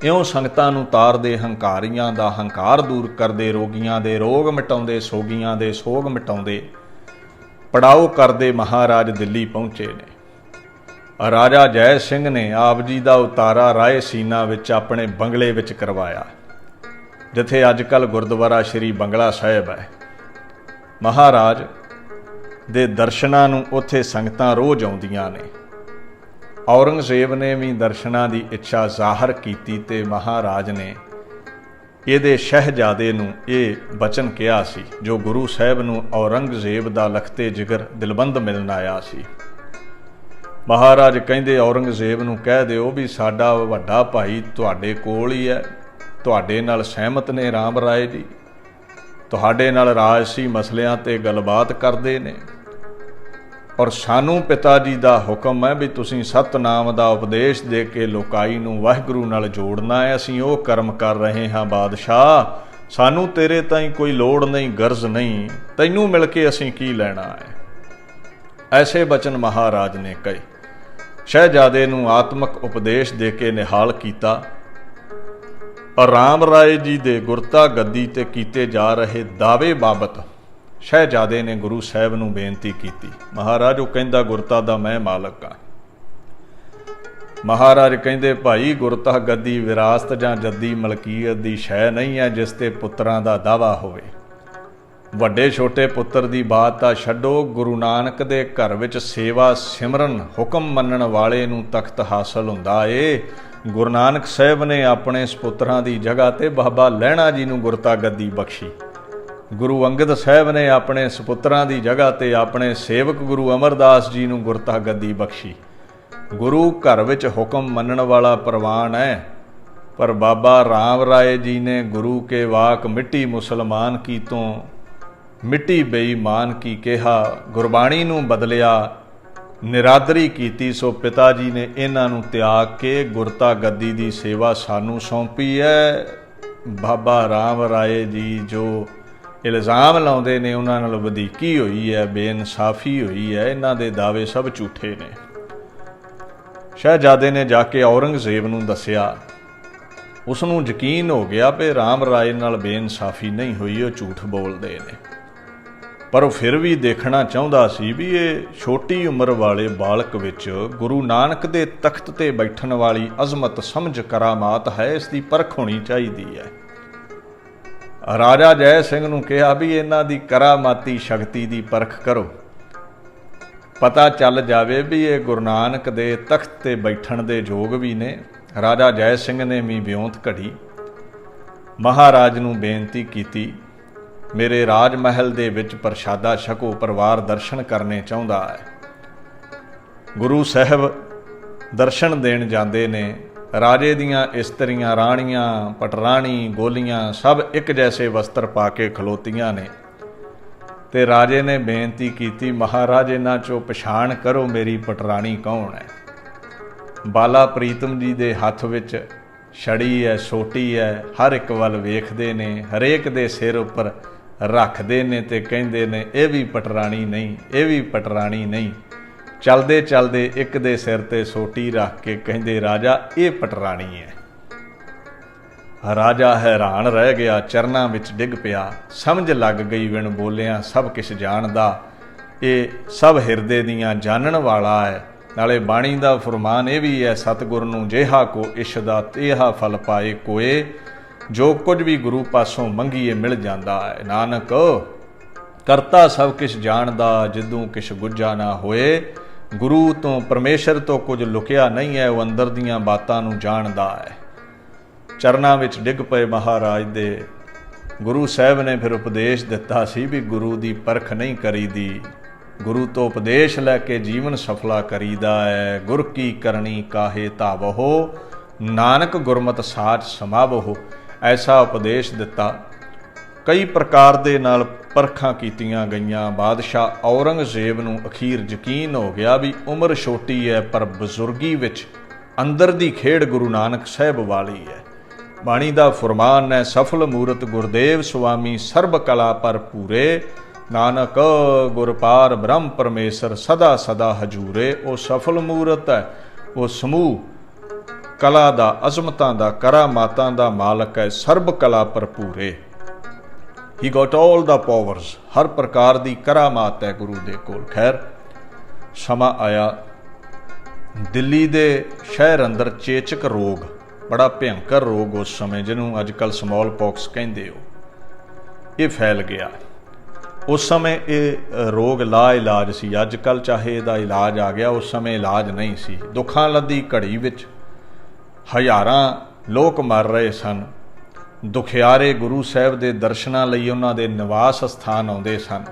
ਇਉਂ ਸੰਗਤਾਂ ਨੂੰ ਤਾਰਦੇ ਹੰਕਾਰੀਆਂ ਦਾ ਹੰਕਾਰ ਦੂਰ ਕਰਦੇ, ਰੋਗੀਆਂ ਦੇ ਰੋਗ ਮਿਟਾਉਂਦੇ, ਸੋਗੀਆਂ ਦੇ ਸੋਗ ਮਿਟਾਉਂਦੇ, ਪੜਾਓ ਕਰਦੇ ਮਹਾਰਾਜ ਦਿੱਲੀ ਪਹੁੰਚੇ ਨੇ। ਰਾਜਾ ਜੈ ਸਿੰਘ ਨੇ ਆਪ ਜੀ ਦਾ ਉਤਾਰਾ ਰਾਏ ਸੀਨਾ ਵਿੱਚ ਆਪਣੇ ਬੰਗਲੇ ਵਿੱਚ ਕਰਵਾਇਆ, ਜਿੱਥੇ ਅੱਜ ਕੱਲ ਗੁਰਦੁਆਰਾ ਸ੍ਰੀ ਬੰਗਲਾ ਸਾਹਿਬ ਹੈ। ਮਹਾਰਾਜ ਦੇ ਦਰਸ਼ਨਾਂ ਨੂੰ ਉੱਥੇ ਸੰਗਤਾਂ ਰੋਜ਼ ਆਉਂਦੀਆਂ ਨੇ। ਔਰੰਗਜ਼ੇਬ ਨੇ ਵੀ ਦਰਸ਼ਨਾਂ ਦੀ ਇੱਛਾ ਜ਼ਾਹਰ ਕੀਤੀ ਤੇ ਮਹਾਰਾਜ ਨੇ ਇਹਦੇ ਸ਼ਹਿਜ਼ਾਦੇ ਨੂੰ ਇਹ ਬਚਨ ਕਿਹਾ ਸੀ, ਜੋ ਗੁਰੂ ਸਾਹਿਬ ਨੂੰ ਔਰੰਗਜ਼ੇਬ ਦਾ ਲਖਤੇ ਜਿਗਰ ਦਿਲਬੰਦ ਮਿਲਣ ਆਇਆ ਸੀ। ਮਹਾਰਾਜ ਕਹਿੰਦੇ, ਔਰੰਗਜ਼ੇਬ ਨੂੰ ਕਹਿ ਦਿਓ ਵੀ ਸਾਡਾ ਵੱਡਾ ਭਾਈ ਤੁਹਾਡੇ ਕੋਲ ਹੀ ਹੈ, ਤੁਹਾਡੇ ਨਾਲ ਸਹਿਮਤ ਨੇ ਰਾਮ ਰਾਏ ਜੀ। ਤੁਹਾਡੇ ਨਾਲ ਰਾਜਸੀ ਮਸਲਿਆਂ ਤੇ ਗੱਲਬਾਤ ਕਰਦੇ ਨੇ। ਔਰ ਸਾਨੂੰ ਪਿਤਾ ਜੀ ਦਾ ਹੁਕਮ ਹੈ ਵੀ ਤੁਸੀਂ ਸਤਨਾਮ ਦਾ ਉਪਦੇਸ਼ ਦੇ ਕੇ ਲੋਕਾਈ ਨੂੰ ਵਾਹਿਗੁਰੂ ਨਾਲ ਜੋੜਨਾ ਹੈ। ਅਸੀਂ ਉਹ ਕਰਮ ਕਰ ਰਹੇ ਹਾਂ ਬਾਦਸ਼ਾਹ। ਸਾਨੂੰ ਤੇਰੇ ਤਾਈਂ ਕੋਈ ਲੋੜ ਨਹੀਂ, ਗਰਜ਼ ਨਹੀਂ। ਤੈਨੂੰ ਮਿਲ ਕੇ ਅਸੀਂ ਕੀ ਲੈਣਾ ਹੈ? ਐਸੇ ਬਚਨ ਮਹਾਰਾਜ ਨੇ ਕਹੇ। ਸ਼ਹਿਜ਼ਾਦੇ ਨੂੰ ਆਤਮਿਕ ਉਪਦੇਸ਼ ਦੇ ਕੇ ਨਿਹਾਲ ਕੀਤਾ। ਔਰ ਰਾਮ ਰਾਏ ਜੀ ਦੇ ਗੁਰਤਾ ਗੱਦੀ ਤੇ ਕੀਤੇ ਜਾ ਰਹੇ ਦਾਅਵੇ ਬਾਬਤ ਸ਼ਹਿਜ਼ਾਦੇ ਨੇ ਗੁਰੂ ਸਾਹਿਬ ਨੂੰ ਬੇਨਤੀ ਕੀਤੀ, ਮਹਾਰਾਜ, ਉਹ ਕਹਿੰਦਾ, ਗੁਰਤਾ ਦਾ ਮੈਂ ਮਾਲਕ ਆ ਮਹਾਰਾਜ ਕਹਿੰਦੇ, ਭਾਈ, ਗੁਰਤਾ ਗੱਦੀ ਵਿਰਾਸਤ ਜਾਂ ਜੱਦੀ ਮਲਕੀਅਤ ਦੀ ਸ਼ੈ ਨਹੀਂ ਹੈ ਜਿਸ ਤੇ ਪੁੱਤਰਾਂ ਦਾ ਦਾਵਾ ਹੋਵੇ। ਵੱਡੇ ਛੋਟੇ ਪੁੱਤਰ ਦੀ ਬਾਤ ਤਾਂ ਛੱਡੋ, ਗੁਰੂ ਨਾਨਕ ਦੇ ਘਰ ਵਿੱਚ ਸੇਵਾ ਸਿਮਰਨ ਹੁਕਮ ਮੰਨਣ ਵਾਲੇ ਨੂੰ ਤਖਤ ਹਾਸਲ ਹੁੰਦਾ ਏ। ਗੁਰੂ ਨਾਨਕ ਸਾਹਿਬ ਨੇ ਆਪਣੇ ਸੁਪੁੱਤਰਾਂ ਦੀ ਜਗ੍ਹਾ ਤੇ ਬਾਬਾ ਲਹਿਣਾ ਜੀ ਨੂੰ ਗੁਰਤਾ ਗੱਦੀ ਬਖਸ਼ੀ। ਗੁਰੂ ਅੰਗਦ ਸਾਹਿਬ ਨੇ ਆਪਣੇ ਸੁਪੁੱਤਰਾਂ ਦੀ ਜਗ੍ਹਾ ਤੇ ਆਪਣੇ ਸੇਵਕ ਗੁਰੂ ਅਮਰਦਾਸ ਜੀ ਨੂੰ ਗੁਰਤਾ ਗੱਦੀ ਬਖਸ਼ੀ। ਗੁਰੂ ਘਰ ਵਿੱਚ ਹੁਕਮ ਮੰਨਣ ਵਾਲਾ ਪ੍ਰਵਾਨ ਹੈ, ਪਰ ਬਾਬਾ ਰਾਮ ਰਾਏ ਜੀ ਨੇ ਗੁਰੂ ਕੇ ਵਾਕ ਮਿੱਟੀ ਮੁਸਲਮਾਨ ਕੀ ਤੋਂ ਮਿੱਟੀ ਬੇਈਮਾਨ ਕੀ ਕਿਹਾ, ਗੁਰਬਾਣੀ ਨੂੰ ਬਦਲਿਆ, ਨਿਰਾਦਰੀ ਕੀਤੀ, ਸੋ ਪਿਤਾ ਜੀ ਨੇ ਇਹਨਾਂ ਨੂੰ ਤਿਆਗ ਕੇ ਗੁਰਤਾ ਗੱਦੀ ਦੀ ਸੇਵਾ ਸਾਨੂੰ ਸੌਂਪੀ ਹੈ। ਬਾਬਾ ਰਾਮ ਰਾਏ ਜੀ ਜੋ ਇਲਜ਼ਾਮ ਲਾਉਂਦੇ ਨੇ, ਉਹਨਾਂ ਨਾਲ ਵਧੀਕੀ ਹੋਈ ਹੈ, ਬੇਇਨਸਾਫੀ ਹੋਈ ਹੈ, ਇਹਨਾਂ ਦੇ ਦਾਅਵੇ ਸਭ ਝੂਠੇ ਨੇ। ਸ਼ਹਿਜ਼ਾਦੇ ਨੇ ਜਾ ਕੇ ਔਰੰਗਜ਼ੇਬ ਨੂੰ ਦੱਸਿਆ ਉਸ ਨੂੰ ਯਕੀਨ ਹੋ ਗਿਆ ਕਿ ਰਾਮ ਰਾਏ ਨਾਲ ਬੇਇਨਸਾਫੀ ਨਹੀਂ ਹੋਈ, ਉਹ ਝੂਠ ਬੋਲਦੇ ਨੇ। ਪਰ ਉਹ ਫਿਰ ਵੀ ਦੇਖਣਾ ਚਾਹੁੰਦਾ ਸੀ ਵੀ ਇਹ ਛੋਟੀ ਉਮਰ ਵਾਲੇ ਬਾਲਕ ਵਿੱਚ ਗੁਰੂ ਨਾਨਕ ਦੇ ਤਖਤ ਤੇ ਬੈਠਣ ਵਾਲੀ ਅਜ਼ਮਤ ਸਮਝ ਕਰਾਮਾਤ ਹੈ, ਇਸ ਦੀ ਪਰਖ ਹੋਣੀ ਚਾਹੀਦੀ ਹੈ। ਰਾਜਾ ਜੈ ਸਿੰਘ ਨੂੰ ਕਿਹਾ ਵੀ ਇਹਨਾਂ ਦੀ ਕਰਾਮਾਤੀ ਸ਼ਕਤੀ ਦੀ ਪਰਖ ਕਰੋ। ਪਤਾ ਚੱਲ ਜਾਵੇ ਵੀ ਇਹ ਗੁਰੂ ਨਾਨਕ ਦੇ ਤਖਤ ਤੇ ਬੈਠਣ ਦੇ ਯੋਗ ਵੀ ਨੇ। ਰਾਜਾ ਜੈ ਸਿੰਘ ਨੇ ਵੀ ਵਿਉਂਤ ਘੜੀ। ਮਹਾਰਾਜ ਨੂੰ ਬੇਨਤੀ ਕੀਤੀ, ਮੇਰੇ ਰਾਜ ਮਹਿਲ ਦੇ ਵਿੱਚ ਪ੍ਰਸ਼ਾਦਾ ਛਕੋ, ਪਰਿਵਾਰ ਦਰਸ਼ਨ ਕਰਨੇ ਚਾਹੁੰਦਾ ਹੈ। ਗੁਰੂ ਸਾਹਿਬ ਦਰਸ਼ਨ ਦੇਣ ਜਾਂਦੇ ਨੇ ਰਾਜੇ ਦੀਆਂ ਇਸਤਰੀਆਂ, ਰਾਣੀਆਂ, ਪਟਰਾਣੀ ਗੋਲੀਆਂ ਸਭ ਇੱਕ ਜੈਸੇ ਵਸਤਰ ਪਾ ਕੇ ਖਲੋਤੀਆਂ ਨੇ। ਤੇ ਰਾਜੇ ਨੇ ਬੇਨਤੀ ਕੀਤੀ, ਮਹਾਰਾਜ, ਇਹਨਾਂ ਚੋਂ ਪਛਾਣ ਕਰੋ ਮੇਰੀ ਪਟਰਾਣੀ ਕੌਣ ਹੈ? ਬਾਲਾ ਪ੍ਰੀਤਮ ਜੀ ਦੇ ਹੱਥ ਵਿੱਚ ਛੜੀ ਹੈ ਛੋਟੀ ਹੈ, ਹਰ ਇੱਕ ਵੱਲ ਵੇਖਦੇ ਨੇ, ਹਰੇਕ ਦੇ ਸਿਰ ਉੱਪਰ ਰੱਖਦੇ ਨੇ ਤੇ ਕਹਿੰਦੇ ਨੇ, ਇਹ ਵੀ ਪਟਰਾਣੀ ਨਹੀਂ, ਇਹ ਵੀ ਪਟਰਾਣੀ ਨਹੀਂ। ਚਲਦੇ ਚਲਦੇ ਇੱਕ ਦੇ ਸਿਰ ਤੇ ਸੋਟੀ ਰੱਖ ਕੇ ਕਹਿੰਦੇ, ਰਾਜਾ, ਇਹ ਪਟਰਾਣੀ ਹੈ ਰਾਜਾ ਹੈਰਾਨ ਰਹਿ ਗਿਆ, ਚਰਨਾਂ ਵਿੱਚ ਡਿੱਗ ਪਿਆ। ਸਮਝ ਲੱਗ ਗਈ ਵਿਣ ਬੋਲਿਆ, ਸਭ ਕਿਛ ਜਾਣਦਾ। ਇਹ ਸਭ ਹਿਰਦੇ ਦੀਆਂ ਜਾਣਨ ਵਾਲਾ ਹੈ ਨਾਲੇ ਬਾਣੀ ਦਾ ਫਰਮਾਨ ਇਹ ਵੀ ਹੈ ਸਤਿਗੁਰ ਨੂੰ ਜਿਹਾ ਕੋ ਇਸ਼ ਦਾ ਤੇਹਾ ਫਲ ਪਾਏ ਕੋਏ, ਜੋ ਕੁਝ ਵੀ ਗੁਰੂ ਪਾਸੋਂ ਮੰਗੀਏ ਮਿਲ ਜਾਂਦਾ ਹੈ ਨਾਨਕ, ਕਰਤਾ ਸਭ ਕਿਛ ਜਾਣਦਾ, ਜਿੱਦੂ ਕਿਛ ਗੁੱਜਾ ਨਾ ਹੋਏ। ਗੁਰੂ ਤੋਂ, ਪਰਮੇਸ਼ਰ ਤੋਂ ਕੁਝ ਲੁਕਿਆ ਨਹੀਂ ਹੈ, ਉਹ ਅੰਦਰ ਦੀਆਂ ਬਾਤਾਂ ਨੂੰ ਜਾਣਦਾ ਹੈ। ਚਰਨਾਂ ਵਿੱਚ ਡਿੱਗ ਪਏ ਮਹਾਰਾਜ ਦੇ ਗੁਰੂ ਸਾਹਿਬ ਨੇ ਫਿਰ ਉਪਦੇਸ਼ ਦਿੱਤਾ ਸੀ ਵੀ ਗੁਰੂ ਦੀ ਪਰਖ ਨਹੀਂ ਕਰੀਦੀ। ਗੁਰੂ ਤੋਂ ਉਪਦੇਸ਼ ਲੈ ਕੇ ਜੀਵਨ ਸਫਲਾ ਕਰੀਦਾ ਹੈ। ਗੁਰ ਕੀ ਕਰਨੀ ਕਾਹੇ ਧਾਵਹੋ, ਨਾਨਕ ਗੁਰਮਤ ਸਾਚ ਸਮਾਵਹੋ। ਐਸਾ ਉਪਦੇਸ਼ ਦਿੱਤਾ। ਕਈ ਪ੍ਰਕਾਰ ਦੇ ਨਾਲ ਪਰਖਾਂ ਕੀਤੀਆਂ ਗਈਆਂ। ਬਾਦਸ਼ਾਹ ਔਰੰਗਜ਼ੇਬ ਨੂੰ ਅਖੀਰ ਯਕੀਨ ਹੋ ਗਿਆ ਵੀ ਉਮਰ ਛੋਟੀ ਹੈ ਪਰ ਬਜ਼ੁਰਗੀ ਵਿੱਚ ਅੰਦਰ ਦੀ ਖੇਡ ਗੁਰੂ ਨਾਨਕ ਸਾਹਿਬ ਵਾਲੀ ਹੈ ਬਾਣੀ ਦਾ ਫਰਮਾਨ ਹੈ ਸਫਲ ਮੂਰਤ ਗੁਰਦੇਵ ਸੁਆਮੀ ਸਰਬ ਕਲਾ ਪਰ ਪੂਰੇ। ਨਾਨਕ ਗੁਰਪਾਰ ਬ੍ਰਹਮ ਪਰਮੇਸ਼ਰ ਸਦਾ ਸਦਾ ਹਜੂਰੇ। ਉਹ ਸਫਲ ਮੂਰਤ ਹੈ ਉਹ ਸਮੂਹ ਕਲਾ ਦਾ, ਅਜ਼ਮਤਾਂ ਦਾ, ਕਰਾਮਾਤਾਂ ਦਾ ਮਾਲਕ ਹੈ ਸਰਬ ਕਲਾ ਭਰਪੂਰੇ ਹੀ ਗਾਟ ਆਲ ਦਾ ਪਾਵਰਸ ਹਰ ਪ੍ਰਕਾਰ ਦੀ ਕਰਾਮਾਤ ਹੈ ਗੁਰੂ ਦੇ ਕੋਲ। ਖੈਰ, ਸਮਾਂ ਆਇਆ। ਦਿੱਲੀ ਦੇ ਸ਼ਹਿਰ ਅੰਦਰ ਚੇਚਕ ਰੋਗ, ਬੜਾ ਭਿਆਨਕ ਰੋਗ ਉਸ ਸਮੇਂ, ਜਿਹਨੂੰ ਅੱਜਕੱਲ ਸਮਾਲ ਪੌਕਸ ਕਹਿੰਦੇ ਹੋ। ਇਹ ਫੈਲ ਗਿਆ। ਉਸ ਸਮੇਂ ਇਹ ਰੋਗ ਲਾ ਇਲਾਜ ਸੀ। ਅੱਜਕੱਲ ਚਾਹੇ ਇਹਦਾ ਇਲਾਜ ਆ ਗਿਆ, ਉਸ ਸਮੇਂ ਇਲਾਜ ਨਹੀਂ ਸੀ। ਦੁੱਖਾਂ ਲੱਦੀ ਘੜੀ ਵਿੱਚ ਹਜ਼ਾਰਾਂ ਲੋਕ ਮਰ ਰਹੇ ਸਨ। ਦੁਖਿਆਰੇ ਗੁਰੂ ਸਾਹਿਬ ਦੇ ਦਰਸ਼ਨਾਂ ਲਈ ਉਹਨਾਂ ਦੇ ਨਿਵਾਸ ਸਥਾਨ ਆਉਂਦੇ ਸਨ।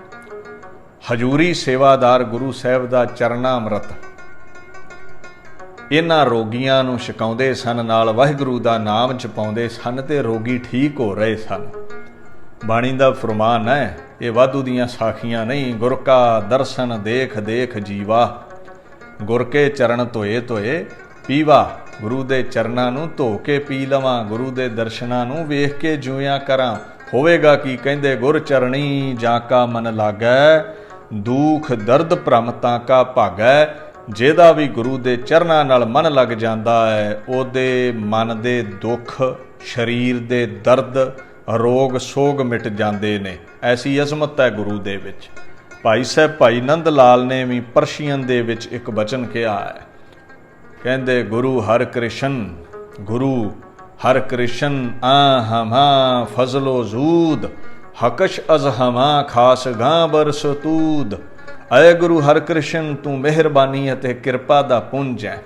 ਹਜੂਰੀ ਸੇਵਾਦਾਰ ਗੁਰੂ ਸਾਹਿਬ ਦਾ ਚਰਨਾ ਅੰਮ੍ਰਿਤ ਇਹਨਾਂ ਰੋਗੀਆਂ ਨੂੰ ਛਕਾਉਂਦੇ ਸਨ, ਨਾਲ ਵਾਹਿਗੁਰੂ ਦਾ ਨਾਮ ਜਪਾਉਂਦੇ ਸਨ ਤੇ ਰੋਗੀ ਠੀਕ ਹੋ ਰਹੇ ਸਨ। ਬਾਣੀ ਦਾ ਫਰਮਾਨ ਹੈ, ਇਹ ਵਾਧੂ ਦੀਆਂ ਸਾਖੀਆਂ ਨਹੀਂ, ਗੁਰ ਕਾ ਦਰਸ਼ਨ ਦੇਖ ਦੇਖ ਜੀਵਾ। ਗੁਰ ਕੇ ਚਰਨ ਧੋਏ ਧੋਏ ਪੀਵਾ। ਗੁਰੂ ਦੇ ਚਰਨਾਂ ਨੂੰ ਧੋ ਕੇ ਪੀ ਲਵਾਂ, ਗੁਰੂ ਦੇ ਦਰਸ਼ਨਾਂ ਨੂੰ ਵੇਖ ਕੇ ਜੂਆਂ ਕਰਾਂ। ਹੋਵੇਗਾ ਕੀ ਕਹਿੰਦੇ, ਗੁਰ ਚਰਣੀ ਜਾਂ ਕਾ ਮਨ ਲਾਗੈ, ਦੁਖ ਦਰਦ ਭ੍ਰਮ ਤਾਂ ਕਾ ਭਾਗੈ। ਜਿਹਦਾ ਵੀ ਗੁਰੂ ਦੇ ਚਰਨਾਂ ਨਾਲ ਮਨ ਲੱਗ ਜਾਂਦਾ ਹੈ, ਉਹਦੇ ਮਨ ਦੇ ਦੁੱਖ, ਸਰੀਰ ਦੇ ਦਰਦ, ਰੋਗ ਸੋਗ ਮਿਟ ਜਾਂਦੇ ਨੇ। ਐਸੀ ਅਜ਼ਮਤ ਹੈ ਗੁਰੂ ਦੇ ਵਿੱਚ। ਭਾਈ ਸਾਹਿਬ ਭਾਈ ਨੰਦ ਲਾਲ ਨੇ ਵੀ ਪਰਸ਼ੀਅਨ ਦੇ ਵਿੱਚ ਇੱਕ ਬਚਨ ਕਿਹਾ ਹੈ। ਕਹਿੰਦੇ, ਗੁਰੂ ਹਰ ਕ੍ਰਿਸ਼ਨ, ਗੁਰੂ ਹਰ ਕ੍ਰਿਸ਼ਨ ਆ ਹਮਾ ਫਜ਼ਲੋ ਜ਼ੂਦ, ਹਕਸ਼ ਅਜ਼ ਹਮਾ ਖਾਸ ਗਾਂ ਬਰਸਤੂਦ ਅਏ ਗੁਰੂ ਹਰ ਕ੍ਰਿਸ਼ਨ, ਤੂੰ ਮਿਹਰਬਾਨੀ ਅਤੇ ਕਿਰਪਾ ਦਾ ਪੁੰਜ ਹੈ।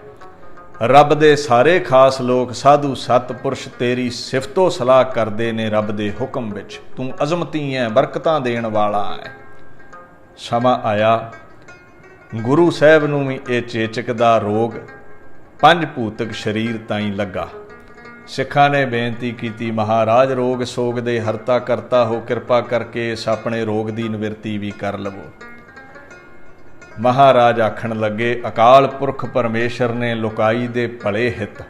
ਰੱਬ ਦੇ ਸਾਰੇ ਖਾਸ ਲੋਕ ਸਾਧੂ ਸਤਪੁਰਸ਼ ਤੇਰੀ ਸਿਫਤੋ ਸਲਾਹ ਕਰਦੇ ਨੇ ਰੱਬ ਦੇ ਹੁਕਮ ਵਿੱਚ। ਤੂੰ ਅਜ਼ਮਤੀ ਹੈ ਬਰਕਤਾਂ ਦੇਣ ਵਾਲਾ ਹੈ ਸਮਾਂ ਆਇਆ। ਗੁਰੂ ਸਾਹਿਬ ਨੂੰ ਵੀ ਇਹ ਚੇਚਕ ਦਾ ਰੋਗ ਪੰਜ ਭੂਤਕ ਸਰੀਰ ਤਾਈਂ ਲੱਗਾ। ਸਿੱਖਾਂ ਨੇ ਬੇਨਤੀ ਕੀਤੀ, ਮਹਾਰਾਜ, ਰੋਗ ਸੋਗ ਦੇ ਹਰਤਾ ਕਰਤਾ ਹੋ, ਕਿਰਪਾ ਕਰਕੇ ਇਸ ਆਪਣੇ ਰੋਗ ਦੀ ਨਿਵਰਤੀ ਵੀ ਕਰ ਲਵੋ। ਮਹਾਰਾਜ ਆਖਣ ਲੱਗੇ, ਅਕਾਲ ਪੁਰਖ ਪਰਮੇਸ਼ਰ ਨੇ ਲੋਕਾਈ ਦੇ ਭਲੇ ਹਿੱਤ,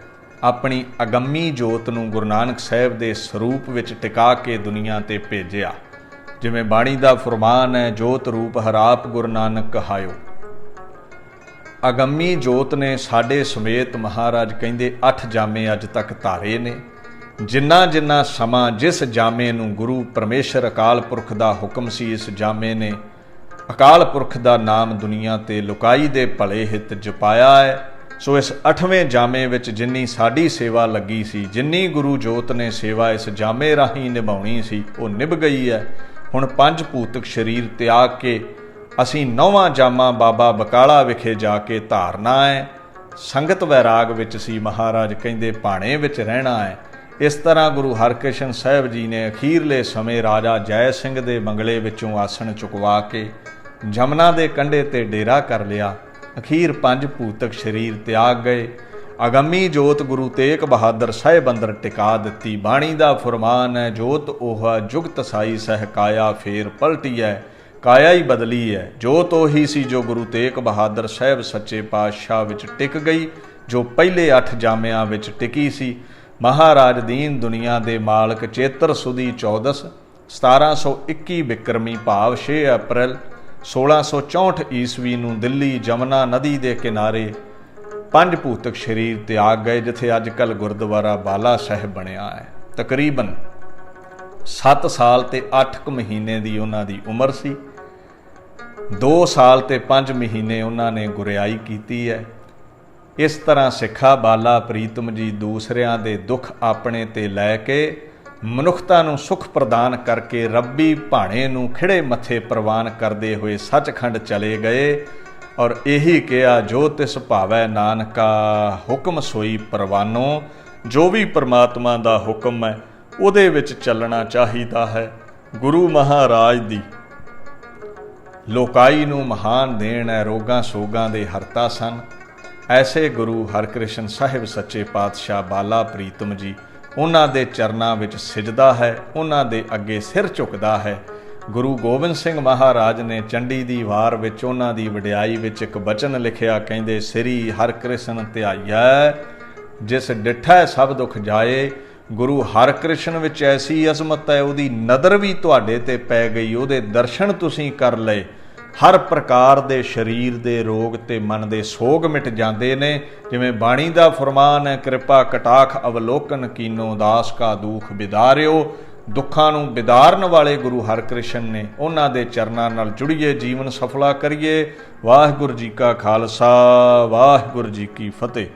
ਆਪਣੀ ਅਗੰਮੀ ਜੋਤ ਨੂੰ ਗੁਰੂ ਨਾਨਕ ਸਾਹਿਬ ਦੇ ਸਰੂਪ ਵਿੱਚ ਟਿਕਾ ਕੇ ਦੁਨੀਆ ਤੇ ਭੇਜਿਆ। ਜਿਵੇਂ ਬਾਣੀ ਦਾ ਫਰਮਾਨ ਹੈ, ਜੋਤ ਰੂਪ ਹਰਾਪ ਗੁਰੂ ਨਾਨਕ ਕਹਾਇਓ। ਅਗੰਮੀ ਜੋਤ ਨੇ ਸਾਡੇ ਸਮੇਤ ਮਹਾਰਾਜ ਕਹਿੰਦੇ, ਅੱਠ ਜਾਮੇ ਅੱਜ ਤੱਕ ਧਾਰੇ ਨੇ। ਜਿੰਨਾ ਜਿੰਨਾ ਸਮਾਂ ਜਿਸ ਜਾਮੇ ਨੂੰ ਗੁਰੂ ਪਰਮੇਸ਼ਰ ਅਕਾਲ ਪੁਰਖ ਦਾ ਹੁਕਮ ਸੀ, ਇਸ ਜਾਮੇ ਨੇ ਅਕਾਲ ਪੁਰਖ ਦਾ ਨਾਮ ਦੁਨੀਆ ਤੇ ਲੁਕਾਈ ਦੇ ਭਲੇ ਹਿੱਤ ਜਪਾਇਆ ਹੈ। ਸੋ ਇਸ 8ਵੇਂ ਜਾਮੇ ਵਿੱਚ ਜਿੰਨੀ ਸਾਡੀ ਸੇਵਾ ਲੱਗੀ ਸੀ, ਜਿੰਨੀ ਗੁਰੂ ਜੋਤ ਨੇ ਸੇਵਾ ਇਸ ਜਾਮੇ ਰਾਹੀਂ ਨਿਭਾਉਣੀ ਸੀ, ਉਹ ਨਿਭ ਗਈ ਹੈ। ਹੁਣ ਪੰਜ ਭੂਤਕ ਸਰੀਰ ਤਿਆਗ ਕੇ ਅਸੀਂ ਨੌਵਾਂ ਜਾਮਾ ਬਾਬਾ ਬਕਾਲਾ ਵਿਖੇ ਜਾ ਕੇ ਧਾਰਨਾ ਹੈ। ਸੰਗਤ ਵੈਰਾਗ ਵਿੱਚ ਸੀ ਮਹਾਰਾਜ ਕਹਿੰਦੇ, ਭਾਣੇ ਵਿੱਚ ਰਹਿਣਾ ਹੈ। ਇਸ ਤਰ੍ਹਾਂ ਗੁਰੂ ਹਰਕ੍ਰਿਸ਼ਨ ਸਾਹਿਬ ਜੀ ਨੇ ਅਖੀਰਲੇ ਸਮੇਂ ਰਾਜਾ ਜੈ ਸਿੰਘ ਦੇ ਬੰਗਲੇ ਵਿੱਚੋਂ ਆਸਣ ਚੁਕਵਾ ਕੇ ਜਮਨਾ ਦੇ ਕੰਢੇ ਤੇ ਡੇਰਾ ਕਰ ਲਿਆ। ਅਖੀਰ ਪੰਜ ਭੂਤਕ ਸਰੀਰ ਤਿਆਗ ਗਏ। ਅਗੰਮੀ ਜੋਤ ਗੁਰੂ ਤੇਗ ਬਹਾਦਰ ਸਾਹਿਬ ਅੰਦਰ ਟਿਕਾ ਦਿੱਤੀ। ਬਾਣੀ ਦਾ ਫਰਮਾਨ ਹੈ, ਜੋਤ ਉਹ ਜੁਗਤ ਸਾਈ ਸਹਿਕਾਇਆ ਫੇਰ ਪਲਟੀ ਹੈ ਕਾਇਆ ਹੀ ਬਦਲੀ ਹੈ। ਜੋਤ ਉਹੀ ਸੀ, ਜੋ ਗੁਰੂ ਤੇਗ ਬਹਾਦਰ ਸਾਹਿਬ ਸੱਚੇ ਪਾਤਸ਼ਾਹ ਵਿੱਚ ਟਿਕ ਗਈ, ਜੋ ਪਹਿਲੇ 8 ਜਾਮਿਆਂ ਵਿੱਚ ਟਿਕੀ ਸੀ, ਮਹਾਰਾਜ ਦੀਨ ਦੁਨੀਆ ਦੇ ਮਾਲਕ ਚੇਤਰ ਸੁਦੀ 14 1721 ਬਿਕਰਮੀ ਭਾਵ 6 ਅਪ੍ਰੈਲ 1664 ਈਸਵੀ ਨੂੰ ਦਿੱਲੀ ਜਮਨਾ ਨਦੀ ਦੇ ਕਿਨਾਰੇ ਪੰਜ ਭੂਤਕ ਸਰੀਰ ਤਿਆਗ ਗਏ, ਜਿੱਥੇ ਅੱਜ ਕੱਲ ਗੁਰਦੁਆਰਾ ਬਾਲਾ ਸਾਹਿਬ ਬਣਿਆ ਹੈ। ਤਕਰੀਬਨ 7 ਸਾਲ ਤੇ 8 ਕੁ ਮਹੀਨੇ ਦੀ ਉਹਨਾਂ ਦੀ ਉਮਰ ਸੀ। 2 ਸਾਲ ਤੇ 5 ਮਹੀਨੇ ਉਹਨਾਂ ਨੇ ਗੁਰਿਆਈ ਕੀਤੀ ਹੈ। ਇਸ ਤਰ੍ਹਾਂ ਸਿੱਖਾ ਬਾਲਾ ਪ੍ਰੀਤਮ ਜੀ ਦੂਸਰਿਆਂ ਦੇ ਦੁੱਖ ਆਪਣੇ ਤੇ ਲੈ ਕੇ ਮਨੁੱਖਤਾ ਨੂੰ ਸੁਖ ਪ੍ਰਦਾਨ ਕਰਕੇ ਰੱਬੀ ਭਾਣੇ ਨੂੰ ਖਿੜੇ ਮੱਥੇ ਪ੍ਰਵਾਨ ਕਰਦੇ ਹੋਏ ਸੱਚਖੰਡ ਚਲੇ ਗਏ ਔਰ ਇਹੀ ਕਿਹਾ, ਜੋ ਤਿਸ ਭਾਵੈ ਨਾਨਕਾ, ਹੁਕਮ ਸੋਈ ਪਰਵਾਨੋ, ਜੋ ਵੀ ਪ੍ਰਮਾਤਮਾ ਦਾ ਹੁਕਮ ਹੈ, ਉਹਦੇ ਵਿੱਚ ਚੱਲਣਾ ਚਾਹੀਦਾ ਹੈ। ਗੁਰੂ ਮਹਾਰਾਜ ਦੀ ਲੋਕਾਈ ਨੂੰ ਮਹਾਨ ਦੇਣ ਹੈ ਰੋਗਾਂ ਸੋਗਾਂ ਦੇ ਹਰਤਾ ਸਨ। ਐਸੇ ਗੁਰੂ ਹਰਕ੍ਰਿਸ਼ਨ ਸਾਹਿਬ ਸੱਚੇ ਪਾਤਸ਼ਾਹ ਬਾਲਾ ਪ੍ਰੀਤਮ ਜੀ, ਉਹਨਾਂ ਦੇ ਚਰਨਾਂ ਵਿੱਚ ਸਿਜਦਾ ਹੈ, ਉਹਨਾਂ ਦੇ ਅੱਗੇ ਸਿਰ ਝੁਕਦਾ ਹੈ। ਗੁਰੂ ਗੋਬਿੰਦ ਸਿੰਘ ਮਹਾਰਾਜ ਨੇ ਚੰਡੀ ਦੀ ਵਾਰ ਵਿੱਚ ਉਹਨਾਂ ਦੀ ਵਡਿਆਈ ਵਿੱਚ ਇੱਕ ਬਚਨ ਲਿਖਿਆ, ਕਹਿੰਦੇ, ਸ੍ਰੀ ਹਰਕ੍ਰਿਸ਼ਨ ਧਿਆਈਐ, ਜਿਸ ਡਿਠੈ ਸਭ ਦੁੱਖ ਜਾਏ ਗੁਰੂ ਹਰਕ੍ਰਿਸ਼ਨ ਵਿੱਚ ਐਸੀ ਅਜ਼ਮਤ ਹੈ, ਉਹਦੀ ਨਦਰ ਵੀ ਤੁਹਾਡੇ ਤੇ ਪੈ ਗਈ, ਉਹਦੇ ਦਰਸ਼ਨ ਤੁਸੀਂ ਕਰ ਲਏ। ਹਰ ਪ੍ਰਕਾਰ ਦੇ ਸਰੀਰ ਦੇ ਰੋਗ ਤੇ ਮਨ ਦੇ ਸੋਗ ਮਿਟ ਜਾਂਦੇ ਨੇ। ਜਿਵੇਂ ਬਾਣੀ ਦਾ ਫਰਮਾਨ ਹੈ, ਕਿਰਪਾ ਕਟਾਖ ਅਵਲੋਕਨ ਕੀਨੋ ਦਾਸ ਕਾ ਦੁਖ ਬਿਦਾਰਿਓ। ਦੁੱਖਾਂ ਨੂੰ ਬਿਦਾਰਨ ਵਾਲੇ ਗੁਰੂ ਹਰਕ੍ਰਿਸ਼ਨ ਨੇ ਉਹਨਾਂ ਦੇ ਚਰਨਾਂ ਨਾਲ ਜੁੜੀਏ, ਜੀਵਨ ਸਫਲਾ ਕਰੀਏ। ਵਾਹਿਗੁਰੂ ਜੀ ਕਾ ਖਾਲਸਾ, ਵਾਹਿਗੁਰੂ ਜੀ ਕੀ ਫਤਿਹ।